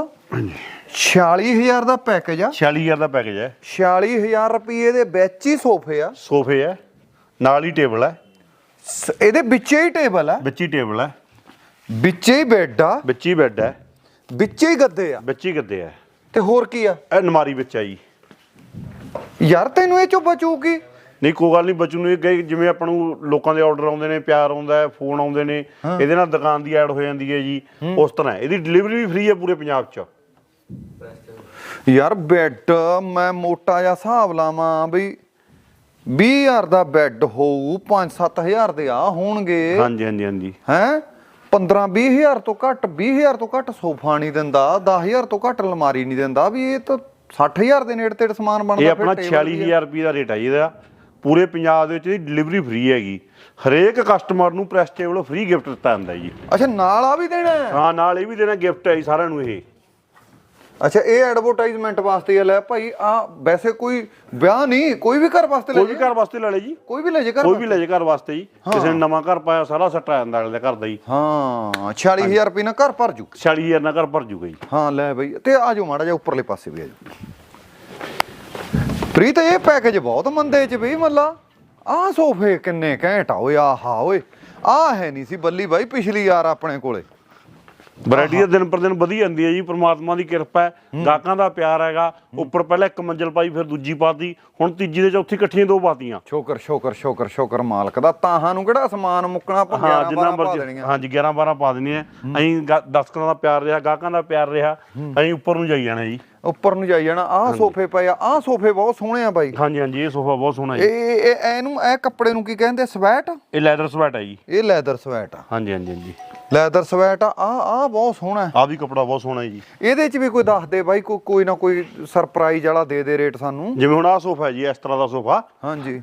46000 ਦਾ ਪੈਕੇਜ ਆ। 46000 ਦਾ ਪੈਕੇਜ ਹੈ 46000 ਰੁਪਏ ਦੇ ਵਿੱਚ ਹੀ ਸੋਫੇ ਆ। ਸੋਫੇ ਹੈ ਨਾਲ ਹੀ ਟੇਬਲ ਹੈ ਸ- ਇਹਦੇ ਵਿੱਚੇ ਹੀ ਟੇਬਲ ਆ। ਵਿੱਚ ਹੀ ਟੇਬਲ ਹੈ ਵਿੱਚੇ ਹੀ ਬੈੱਡ ਆ। ਵਿੱਚ ਹੀ ਬੈੱਡ ਹੈ ਵਿੱਚੇ ਹੀ ਗੱਦੇ ਆ। ਵਿੱਚ ਹੀ ਗੱਦੇ ਹੈ ਤੇ ਹੋਰ ਕੀ ਆ? ਇਹ ਨਮਾਰੀ ਵਿੱਚ ਹੈ ਜੀ। ਯਾਰ ਤੈਨੂੰ ਇਹ ਚੋਂ ਬਚੂਗੀ। ਨਹੀਂ ਕੋਈ ਗੱਲ ਨਹੀਂ ਬੱਚੂ ਨੂੰ ਇਹ ਜਿਵੇਂ ਆਪਾਂ ਨੂੰ ਲੋਕਾਂ ਦੇ ਆਰਡਰ ਆਉਂਦੇ ਨੇ ਪਿਆਰ ਆਉਂਦਾ ਹੈ ਫੋਨ ਆਉਂਦੇ ਨੇ ਇਹਦੇ ਨਾਲ ਦੁਕਾਨ ਦੀ ਐਡ ਹੋ ਜਾਂਦੀ ਹੈ ਜੀ ਉਸ ਤਰ੍ਹਾਂ। ਇਹਦੀ ਡਿਲੀਵਰੀ ਵੀ ਫ੍ਰੀ ਹੈ ਪੂਰੇ ਪੰਜਾਬ 'ਚ। ਯਾਰ ਬੈੱਡ ਮੈਂ ਮੋਟਾ ਜਿਹਾ ਹਿਸਾਬ ਲਾਵਾਂ ਬਈ 20000 ਦਾ ਬੈੱਡ ਹੋਊ 5-7000 ਦੇ ਆ ਹੋਣਗੇ। ਹਾਂਜੀ ਹਾਂਜੀ ਹਾਂਜੀ। ਹੈ? 15-20000 ਤੋਂ ਘੱਟ 20000 ਤੋਂ ਘੱਟ ਸੋਫਾ ਨਹੀਂ ਦਿੰਦਾ 10000 ਤੋਂ ਘੱਟ ਅਲਮਾਰੀ ਨਹੀਂ ਦਿੰਦਾ ਵੀ ਇਹ ਤਾਂ 60000 ਦੇ ਨੇੜੇ ਤੇੜੇ ਸਮਾਨ ਬਣਦਾ ਇਹ ਆਪਣਾ table ਵੀ ਆ। 46000 ਰੁਪਏ ਦਾ ਰੇਟ ਹੈ ਜੀ ਇਹਦਾ। ਪੂਰੇ ਪੰਜਾਬ ਦੇ ਵਿੱਚ ਇਹਦੀ ਡਿਲੀਵਰੀ ਫ੍ਰੀ ਹੈਗੀ। ਹਰੇਕ ਕਸਟਮਰ ਨੂੰ ਪ੍ਰੈਸ ਟੇਬਲ ਫ੍ਰੀ ਗਿਫਟ ਦਿੱਤਾ ਜਾਂਦਾ ਜੀ। ਅੱਛਾ ਨਾਲ ਆ ਵੀ ਦੇਣਾ ਹੈ? ਹਾਂ ਨਾਲ ਇਹ ਵੀ ਦੇਣਾ ਗਿਫਟ ਹੈ ਜੀ ਸਾਰਿਆਂ ਨੂੰ ਇਹ। ਅੱਛਾ ਇਹ ਐਡਵਰਟਾਈਜ਼ਮੈਂਟ ਵਾਸਤੇ ਆ ਲੈ ਭਾਈ ਆ ਵੈਸੇ ਕੋਈ ਵਿਆਹ ਨਹੀਂ ਕੋਈ ਵੀ ਘਰ ਵਾਸਤੇ ਲੈ ਕੋਈ ਵੀ ਜੇ। ਘਰ ਵਾਸਤੇ ਲੈ ਲੈ ਜੀ। ਕੋਈ ਵੀ ਲੈ ਜੇ ਘਰ ਕੋਈ ਵੀ ਲੈ ਜੇ ਘਰ ਵਾਸਤੇ ਜੀ। ਕਿਸੇ ਨੇ ਨਵਾਂ ਘਰ ਪਾਇਆ ਸਾਰਾ ਸੱਟ ਆ ਜਾਂਦਾ ਅਗਲੇ ਦਾ ਘਰ ਦਾ ਜੀ। ਹਾਂ 46000 ਰੁਪਏ ਨਾਲ ਘਰ ਭਰ ਜੂ। 46000 ਨਾਲ ਘਰ ਭਰ ਜੂਗਾ ਜੀ। ਹਾਂ ਲੈ ਬਈ ਤੇ ਆ ਜਾਓ ਮਾੜਾ ਜਿਹਾ ਉੱਪਰਲੇ ਪਾਸੇ ਵੀ ਆ ਜਾਓ। ਪ੍ਰੀਤ, ਇਹ ਪੈਕੇਜ ਬਹੁਤ ਮੰਦੇ ਚ ਬਈ ਮੱਲਾ। ਆਹ ਸੋਫੇ ਕਿੰਨੇ ਘੈਂਟ ਆ ਓਏ, ਆਹਾ ਓਏ। ਆ ਹੈ ਨਹੀਂ ਸੀ ਬੱਲੀ ਬਾਈ ਪਿਛਲੀ ਯਾਰ ਆਪਣੇ ਕੋਲੇ। ਵੈਰਾਈਟੀ ਦਾ ਦਿਨ ਪਰ ਦਿਨ ਵਧੀ ਜਾਂਦੀ ਹੈ ਜੀ ਪ੍ਰਮਾਤਮਾ ਦੀ ਕਿਰਪਾ ਹੈ ਗਾਹਕਾਂ ਦਾ ਪਿਆਰ ਹੈਗਾ ਉੱਪਰ ਪਹਿਲਾਂ ਇੱਕ ਮੰਜ਼ਲ ਪਾਈ ਫਿਰ ਦੂਜੀ ਪਾਤੀ ਹੁਣ ਤੀਜੀ ਦੇ ਚੌਥੀ ਇਕੱਠੀਆਂ ਦੋ ਪਾਤੀਆਂ। ਸ਼ੋਕਰ ਸ਼ੋਕਰ ਸ਼ੋਕਰ ਸ਼ੋਕਰ ਮਾਲਕ ਦਾ ਤਾਹਾਂ ਨੂੰ ਕਿਹੜਾ ਸਮਾਨ ਮੁੱਕਣਾ ਆਪਾਂ ਹਾਂ 11 ਜਿੰਨਾ 12 ਪਾ ਮਰਜ਼ੀ ਦੇਣੀਆਂ। ਹਾਂਜੀ 11 12 ਪਾ ਦਿੰਦੇ ਆ ਅਸੀਂ ਦਸਕਾਂ ਦਾ ਪਿਆਰ ਰਿਹਾ ਗਾਹਕਾਂ ਦਾ ਪਿਆਰ ਰਿਹਾ ਅਸੀਂ ਉੱਪਰ ਨੂੰ ਜਾਈ ਜਾਣਾ ਜੀ। ਉੱਪਰ ਨੂੰ ਜਾਈ ਜਾਣਾ ਆਹ ਸੋਫੇ ਪਏ ਆ ਆਹ ਸੋਫੇ ਬਹੁਤ ਸੋਹਣੇ ਆ ਬਾਈ। ਹਾਂਜੀ ਹਾਂਜੀ ਇਹ ਸੋਫਾ ਬਹੁਤ ਸੋਹਣਾ ਜੀ। ਇਹ ਇਹ ਇਹਨੂੰ ਇਹ ਕੱਪੜੇ ਨੂੰ ਕੀ ਕਹਿੰਦੇ ਸਵੈਟ? ਇਹ ਲੈਦਰ ਸਵੈਟ ਹੈ ਜੀ। ਇਹ ਲੈਦਰ ਸਵੈਟ ਆ। ਹਾਂਜੀ ਹਾਂਜੀ ਹਾਂਜੀ। ਲੈਦਰ ਸਵੈਟ ਆ ਆ ਆ ਬਹੁਤ ਸੋਹਣਾ ਹੈ। ਆਹ ਵੀ ਕਪੜਾ ਬਹੁਤ ਸੋਹਣਾ ਹੈ ਜੀ। ਇਹਦੇ ਚ ਵੀ ਕੋਈ ਦੱਸ ਦੇ ਬਾਈ ਕੋਈ ਕੋਈ ਨਾ ਕੋਈ ਸਰਪ੍ਰਾਈਜ਼ ਵਾਲਾ ਦੇ ਦੇ ਰੇਟ ਸਾਨੂੰ। ਜਿਵੇਂ ਹੁਣ ਆਹ ਸੋਫਾ ਹੈ ਜੀ ਇਸ ਤਰ੍ਹਾਂ ਦਾ ਸੋਫਾ। ਹਾਂਜੀ।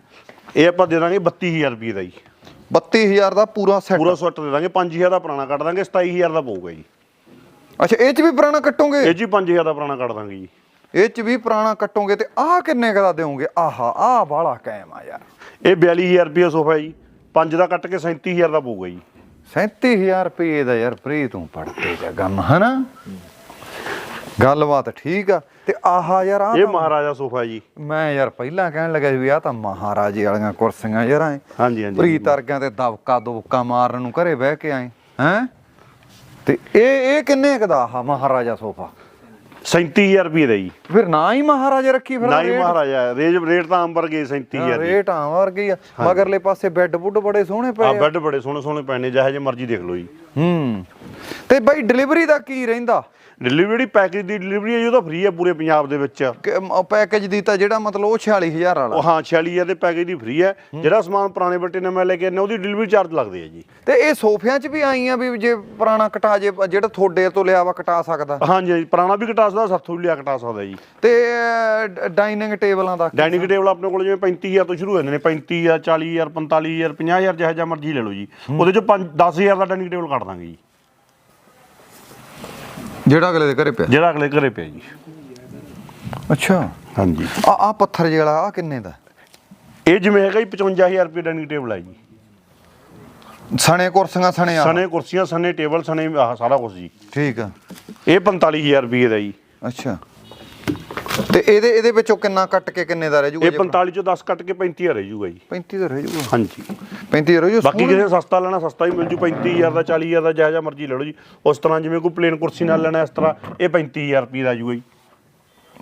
ਇਹ ਆਪਾਂ ਦੇ ਦਾਂਗੇ 32000 ਰੁਪਏ ਦਾ ਜੀ। 32000 ਦਾ ਪੂਰਾ ਸੈੱਟ ਪੂਰਾ ਸਵੈਟ ਦੇ ਦਾਂਗੇ 5000 ਦਾ ਪੁਰਾਣਾ ਕੱਢ ਦਾਂਗੇ 27000 ਦਾ ਪਊਗਾ ਜੀ। ਅੱਛਾ ਇਹ ਚ ਵੀ ਪੁਰਾਣਾ ਕੱਟੋਗੇ? ਇਹ ਜੀ 5000 ਦਾ ਪੁਰਾਣਾ ਕੱਢ ਦਾਂਗੇ ਜੀ। ਇਹ ਚ ਵੀ ਪੁਰਾਣਾ ਕੱਟੋਗੇ ਤੇ ਆਹ ਕਿੰਨੇ ਕੁ ਦਾ ਦੇਵੋਗੇ ਆਹਾ ਆਹ ਬਾਲਾ ਕਾਇਮ ਆ ਯਾਰ। ਇਹ 42000 ਰੁਪਏ ਸੋਫਾ ਜੀ। 5 ਦਾ ਕੱਟ ਕੇ 37000 ਦਾ ਪਊਗਾ ਜੀ। 37000 ਰੁਪਏ ਦਾ ਯਾਰ ਪ੍ਰੀ ਤੂੰ ਪੜਤੇ ਜਾ ਗਮ ਹਨਾ? ਗੱਲਬਾਤ ਠੀਕ ਆ। ਤੇ ਆਹਾ ਯਾਰ ਆ ਇਹ ਮਹਾਰਾਜਾ ਸੋਫਾ ਜੀ। ਮੈਂ ਯਾਰ ਪਹਿਲਾਂ ਕਹਿਣ ਲੱਗਾ ਸੀ ਵੀ ਆ ਤਾਂ ਮਹਾਰਾਜੇ ਵਾਲੀਆਂ ਕੁਰਸੀਆਂ ਯਾਰ ਐ। ਹਾਂਜੀ ਹਾਂਜੀ ਪ੍ਰੀਤ ਵਰਗਿਆਂ ਤੇ ਦਬਕਾ ਦੁਬਕਾ ਮਾਰਨ ਨੂੰ ਘਰੇ ਬਹਿ ਕੇ ਆਏ ਹੈ? ਤੇ ਇਹ ਇਹ ਕਿੰਨੇ ਕੁ ਦਾ ਆਹ ਮਹਾਰਾਜਾ ਸੋਫਾ? 37000 ਰੁਪਏ ਦਾ ਜੀ। ਫਿਰ ਨਾ ਹੀ ਮਹਾਰਾਜਾ ਰੱਖੀ ਫਿਰ ਨਾ ਹੀ ਰੇਟ- ਮਹਾਰਾਜਾ ਰੇਜ ਰੇਟ ਤਾਂ ਅੰਬਰ ਗਏ 37000 ਦੀ। ਰੇਟ ਆ ਵਰਗੀ ਆ। ਮਗਰਲੇ ਪਾਸੇ ਬੈੱਡ ਬੁੱਡ ਬੜੇ ਸੋਹਣੇ ਆ ਪਏ ਆ। ਬੈੱਡ ਬੜੇ ਸੋਹਣੇ ਸੋਹਣੇ ਪੈਣੇ ਜਿਹੇ ਜੇ ਮਰਜ਼ੀ ਦੇਖ ਲਓ ਜੀ। ਹੂੰ। ਤੇ ਬਾਈ ਡਿਲੀਵਰੀ ਦਾ ਕੀ ਰਹਿੰਦਾ? ਡਿਲੀਵਰੀ ਪੈਕੇਜ ਦੀ ਡਿਲੀਵਰੀ ਹੈ ਜੀ ਉਹ ਤਾਂ ਫ੍ਰੀ ਹੈ ਪੂਰੇ ਪੰਜਾਬ ਦੇ ਵਿੱਚ। ਪੈਕੇਜ ਦੀ ਤਾਂ ਜਿਹੜਾ ਮਤਲਬ ਉਹ 46000 ਵਾਲਾ। ਉਹ ਹਾਂ 46000 ਦੇ ਪੈਕੇਜ ਦੀ ਫ੍ਰੀ ਹੈ। ਜਿਹੜਾ ਸਮਾਨ ਪੁਰਾਣੇ ਬੱਟੇ ਨਵੇਂ ਲੈ ਕੇ ਆਨੇ ਉਹਦੀ ਡਿਲੀਵਰੀ ਚਾਰਜ ਲੱਗਦੇ ਆ ਜੀ। ਤੇ ਇਹ ਸੋਫਿਆਂ 'ਚ ਵੀ ਆਈਆਂ ਵੀ ਜੇ ਪੁਰਾਣਾ ਕਟਾ ਜੇ ਜਿਹੜਾ ਤੁਹਾਡੇ ਤੋਂ ਲਿਆ ਵਾ ਕਟਾ ਸਕਦਾ। ਹਾਂਜੀ ਹਾਂਜੀ ਪੁਰਾਣਾ ਵੀ ਕਟਾ ਸਕਦਾ ਸਾਥੋਂ ਵੀ ਲਿਆ ਕਟਾ ਸਕਦਾ ਜੀ। ਤੇ ਡਾਈਨਿੰਗ ਟੇਬਲਾਂ ਦਾ ਡਾਈਨਿੰਗ ਟੇਬਲ ਆਪਣੇ ਕੋਲ ਜਿਵੇਂ 35000 ਤੋਂ ਸ਼ੁਰੂ ਹੋ ਜਾਂਦੇ ਨੇ 35000 40000 45000 50000 ਜਿਹੋ ਜਿਹਾ ਮਰਜ਼ੀ ਲੈ ਲਓ ਜੀ। ਉਹਦੇ ਚੋਂ 10000 ਦਾ ਡਾਈਨਿੰਗ ਟੇਬਲ ਕੱਢ ਦਾਂਗੇ ਜੀ। ਜਿਹੜਾ ਅਗਲੇ ਦੇ ਘਰੇ ਪਿਆ। ਜਿਹੜਾ ਅਗਲੇ ਘਰੇ ਪਿਆ ਜੀ। ਅੱਛਾ। ਹਾਂਜੀ। ਆ ਆ ਪੱਥਰ ਜਿਹੇ ਵਾਲਾ ਆ ਕਿੰਨੇ ਦਾ? ਇਹ ਜਿਵੇਂ ਹੈਗਾ ਜੀ 55000 ਰੁਪਏ ਡਾਈਨਿੰਗ ਟੇਬਲ ਹੈ ਜੀ। ਸਣੇ ਕੁਰਸੀਆਂ ਸਣੇ ਆ। ਸਨੇ ਕੁਰਸੀਆਂ ਸਨੇ ਟੇਬਲ ਆਹ ਸਾਰਾ ਕੁਝ ਜੀ। ਠੀਕ ਆ। ਇਹ 45000 ਰੁਪਏ ਦਾ ਜੀ। ਅੱਛਾ। ਤੇ ਇਹਦੇ ਇਹਦੇ ਵਿੱਚੋਂ ਕਿੰਨਾ ਕੱਟ ਕੇ ਕਿੰਨੇ ਦਾ ਰਹਿ ਜੂਗਾ ਇਹ 45 ਚੋਂ 10 ਕੱਟ ਕੇ 35000 ਰਹਿ ਜਾਊਗਾ ਜੀ। 35 ਦਾ ਰਹਿ ਜੂਗਾ। ਹਾਂਜੀ। 35 ਦਾ ਰਹਿ ਜੂ ਬਾਕੀ ਕਿਸੇ ਸਸਤਾ ਲੈਣਾ ਸਸਤਾ ਹੀ ਮਿਲ ਜੂ 35000 ਦਾ 40000 ਦਾ ਜਿਹੋ ਜਿਹਾ ਮਰਜ਼ੀ ਲੈ ਲਓ ਜੀ। ਉਸ ਤਰ੍ਹਾਂ ਜਿਵੇਂ ਕੋਈ ਪਲੇਨ ਕੁਰਸੀ ਨਾਲ ਲੈਣਾ ਇਸ ਤਰ੍ਹਾਂ ਇਹ 35000 ਰੁਪਏ ਦਾ ਜੂਗਾ ਜੀ।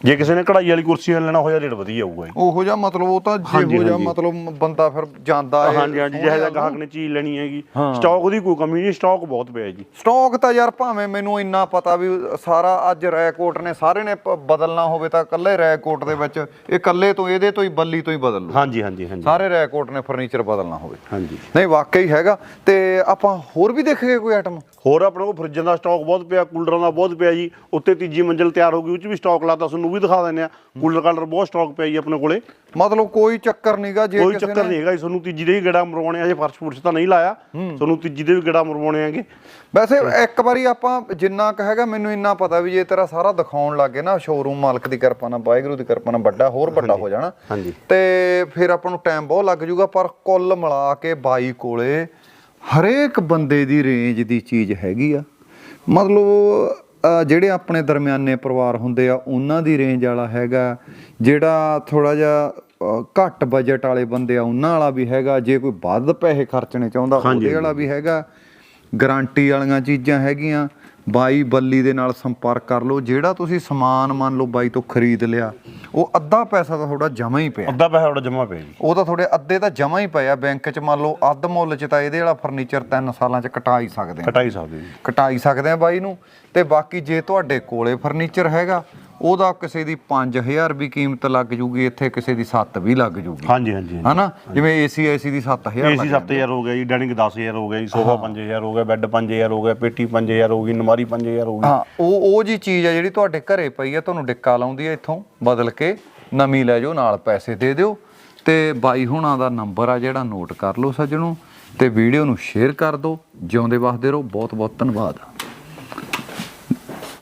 ਜੇ ਕਿਸੇ ਨੇ ਕਢਾਈ ਵਾਲੀ ਕੁਰਸੀ ਲੈਣਾ ਹੋਇਆ ਰੇਟ ਵਧੀਆ ਆਊਗਾ ਜੀ। ਉਹੋ ਜਿਹਾ ਮਤਲਬ ਉਹ ਤਾਂ ਜਿਹੋ ਜਿਹਾ। ਮਤਲਬ ਬੰਦਾ ਫਿਰ ਜਾਂਦਾ ਹੈ। ਹਾਂਜੀ ਹਾਂਜੀ ਜਿਹੋ ਜਿਹਾ ਗਾਹਕ ਨੇ ਚੀਜ਼ ਲੈਣੀ ਹੈਗੀ। ਸਟਾਕ ਉਹਦੀ ਕੋਈ ਕਮੀ ਨਹੀਂ ਸਟਾਕ ਬਹੁਤ ਪਿਆ ਜੀ। ਸਟਾਕ ਤਾਂ ਯਾਰ ਭਾਵੇਂ ਮੈਨੂੰ ਇੰਨਾ ਪਤਾ ਵੀ ਸਾਰਾ ਅੱਜ ਰੈਕੋਟ ਨੇ ਸਾਰੇ ਨੇ ਬਦਲਣਾ ਹੋਵੇ ਤਾਂ ਕੱਲੇ ਰੈਕੋਟ ਦੇ ਵਿੱਚ ਇਹ ਕੱਲੇ ਤੋਂ ਇਹਦੇ ਤੋਂ ਹੀ ਬੱਲੀ ਤੋਂ ਹੀ ਬਦਲ ਲੂ ਹਾਂਜੀ ਹਾਂਜੀ ਹਾਂਜੀ। ਸਾਰੇ ਰੈਕੋਟ ਨੇ ਫਰਨੀਚਰ ਬਦਲਣਾ ਹੋਵੇ। ਹਾਂਜੀ। ਨਹੀਂ ਵਾਕਈ ਹੈਗਾ। ਤੇ ਆਪਾਂ ਹੋਰ ਵੀ ਦੇਖੀਏ ਕੋਈ ਆਈਟਮ ਹੋਰ ਆਪਣੇ ਕੋਲ ਫਰਿੱਜਾਂ ਦਾ ਸਟਾਕ ਬਹੁਤ ਪਿਆ ਕੂਲਰਾਂ ਦਾ ਬਹੁਤ ਪਿਆ ਜੀ। ਉੱਤੇ ਤੀਜੀ ਮੰਜ਼ਲ ਤਿਆਰ ਹੋ ਗਈ ਉਹ 'ਚ ਵੀ ਸਟਾਕ ਲਾਤਾ ਤੁਹਾਨੂੰ। ਉਹ ਵੀ ਦਿਖਾ ਦਿੰਦੇ ਆ ਕੂਲਰ ਕਾਲਰ ਬਹੁਤ ਸਟਾਕ ਪਿਆ ਜੀ ਆਪਣੇ ਕੋਲੇ। ਮਤਲਬ ਕੋਈ ਚੱਕਰ ਨਹੀਂਗਾ ਜੇ ਕੋਈ ਚੱਕਰ ਨਹੀਂ ਹੈਗਾ ਜੀ ਤੁਹਾਨੂੰ ਤੀਜੀ ਦੇ ਵੀ ਗੇੜਾ ਮਰਵਾਉਣੇ ਆ ਜੇ ਫਰਸ਼ ਫੁਰਸ਼ ਤਾਂ ਨਹੀਂ ਲਾਇਆ। ਤੁਹਾਨੂੰ ਤੀਜੀ ਦੇ ਵੀ ਗੇੜਾ ਮਰਵਾਉਣੇ ਆਗੇ ਵੈਸੇ ਇੱਕ ਵਾਰੀ ਆਪਾਂ ਜਿੰਨਾ ਕੁ ਹੈਗਾ ਮੈਨੂੰ ਇੰਨਾ ਪਤਾ ਵੀ ਜੇ ਤੇਰਾ ਸਾਰਾ ਦਿਖਾਉਣ ਲੱਗੇ ਨਾ ਸ਼ੋਰੂਮ ਮਾਲਕ ਦੀ ਕਿਰਪਾ ਨਾਲ ਵਾਹਿਗੁਰੂ ਦੀ ਕਿਰਪਾ ਨਾਲ ਵੱਡਾ ਹੋਰ ਵੱਡਾ ਹੋ ਜਾਣਾ। ਤੇ ਫਿਰ ਆਪਾਂ ਨੂੰ ਟਾਈਮ ਬਹੁਤ ਲੱਗ ਜਾਊਗਾ ਪਰ ਕੁੱਲ ਮਿਲਾ ਕੇ ਬਾਈ ਕੋਲੇ ਹਰੇਕ ਬੰਦੇ ਦੀ ਰੇਂਜ ਦੀ ਚੀਜ਼ ਹੈਗੀ ਆ। ਮਤਲਬ ਜਿਹੜੇ ਆਪਣੇ ਦਰਮਿਆਨੇ ਪਰਿਵਾਰ ਹੁੰਦੇ ਆ ਉਹਨਾਂ ਦੀ ਰੇਂਜ ਵਾਲਾ ਹੈਗਾ। ਜਿਹੜਾ ਥੋੜਾ ਜਿਹਾ ਘੱਟ ਬਜਟ ਵਾਲੇ ਬੰਦੇ ਆ ਉਹਨਾਂ ਵਾਲਾ ਵੀ ਹੈਗਾ। ਜੇ ਕੋਈ ਵੱਧ ਪੈਸੇ ਖਰਚਣੇ ਚਾਹੁੰਦਾ ਉਹਦੇ ਵਾਲਾ ਵੀ ਹੈਗਾ। ਗਾਰੰਟੀ ਵਾਲੀਆਂ ਚੀਜ਼ਾਂ ਹੈਗੀਆਂ। ਬਾਈ ਬੱਲੀ ਦੇ ਨਾਲ ਸੰਪਰਕ ਕਰ ਲਓ। ਜਿਹੜਾ ਤੁਸੀਂ ਸਮਾਨ ਮੰਨ ਲਓ ਬਾਈ ਤੋਂ ਖਰੀਦ ਲਿਆ ਉਹ ਅੱਧਾ ਪੈਸਾ ਤਾਂ ਤੁਹਾਡਾ ਜਮਾ ਹੀ ਪਿਆ। ਅੱਧਾ ਪੈਸਾ ਉਹਦਾ ਜਮਾ ਪਿਆ ਜੀ। ਉਹ ਤਾਂ ਤੁਹਾਡੇ ਅੱਧੇ ਤਾਂ ਜਮਾ ਹੀ ਪਿਆ ਬੈਂਕ 'ਚ ਮੰਨ ਲਓ ਅੱਧ ਮੁੱਲ 'ਚ ਤਾਂ ਇਹਦੇ ਵਾਲਾ ਫਰਨੀਚਰ 3 ਸਾਲਾਂ 'ਚ ਕਟਾ ਹੀ ਸਕਦੇ ਆ। ਕਟਾਈ ਸਕਦੇ ਜੀ। ਕਟਾ ਹੀ ਸਕਦੇ ਆ ਬਾਈ ਨੂੰ। ਤੇ ਬਾਕੀ ਜੇ ਤੁਹਾਡੇ ਕੋਲੇ ਫਰਨੀਚਰ ਹੈਗਾ ਉਹਦਾ ਕਿਸੇ ਦੀ 5000 ਵੀ ਕੀਮਤ ਲੱਗ ਜੂਗੀ ਇੱਥੇ ਕਿਸੇ ਦੀ 7 ਵੀ ਲੱਗ ਜੂਗੀ। ਹਾਂਜੀ ਹਾਂਜੀ। ਹਨਾ? ਜਿਵੇਂ ਏਸੀ ਏਸੀ ਦੀ 7000 ਏਸੀ 7000 ਹੋ ਗਿਆ ਜੀ ਡਾਈਨਿੰਗ 10000 ਹੋ ਗਿਆ ਜੀ ਸੋਫਾ 5000 ਹੋ ਗਿਆ ਬੈੱਡ 5000 ਹੋ ਗਿਆ ਪੇਟੀ 5000 ਹੋ ਗਈ ਨਮਾਰੀ 5000 ਹੋ ਗਈ। ਹਾਂ ਉਹ ਉਹ ਜੀ ਚੀਜ਼ ਆ ਜਿਹੜੀ ਤੁਹਾਡੇ ਘਰੇ ਪਈ ਆ ਤੁਹਾਨੂੰ ਡਿੱਕਾ ਲਾਉਂਦੀ ਆ ਇੱਥੋਂ ਬਦਲ ਕੇ ਨਵੀਂ ਲੈ ਜਾਓ ਨਾਲ ਪੈਸੇ ਦੇ ਦਿਓ। ਤੇ ਬਾਈ ਹੁਣਾਂ ਦਾ ਨੰਬਰ ਆ ਜਿਹੜਾ ਨੋਟ ਕਰ ਲਓ ਸੱਜਣੋ ਤੇ ਵੀਡੀਓ ਨੂੰ ਸ਼ੇਅਰ ਕਰ ਦਿਓ ਜਿਉਂਦੇ ਵਸਦੇ ਰਹੋ ਬਹੁਤ ਬਹੁਤ ਧੰਨਵਾਦ।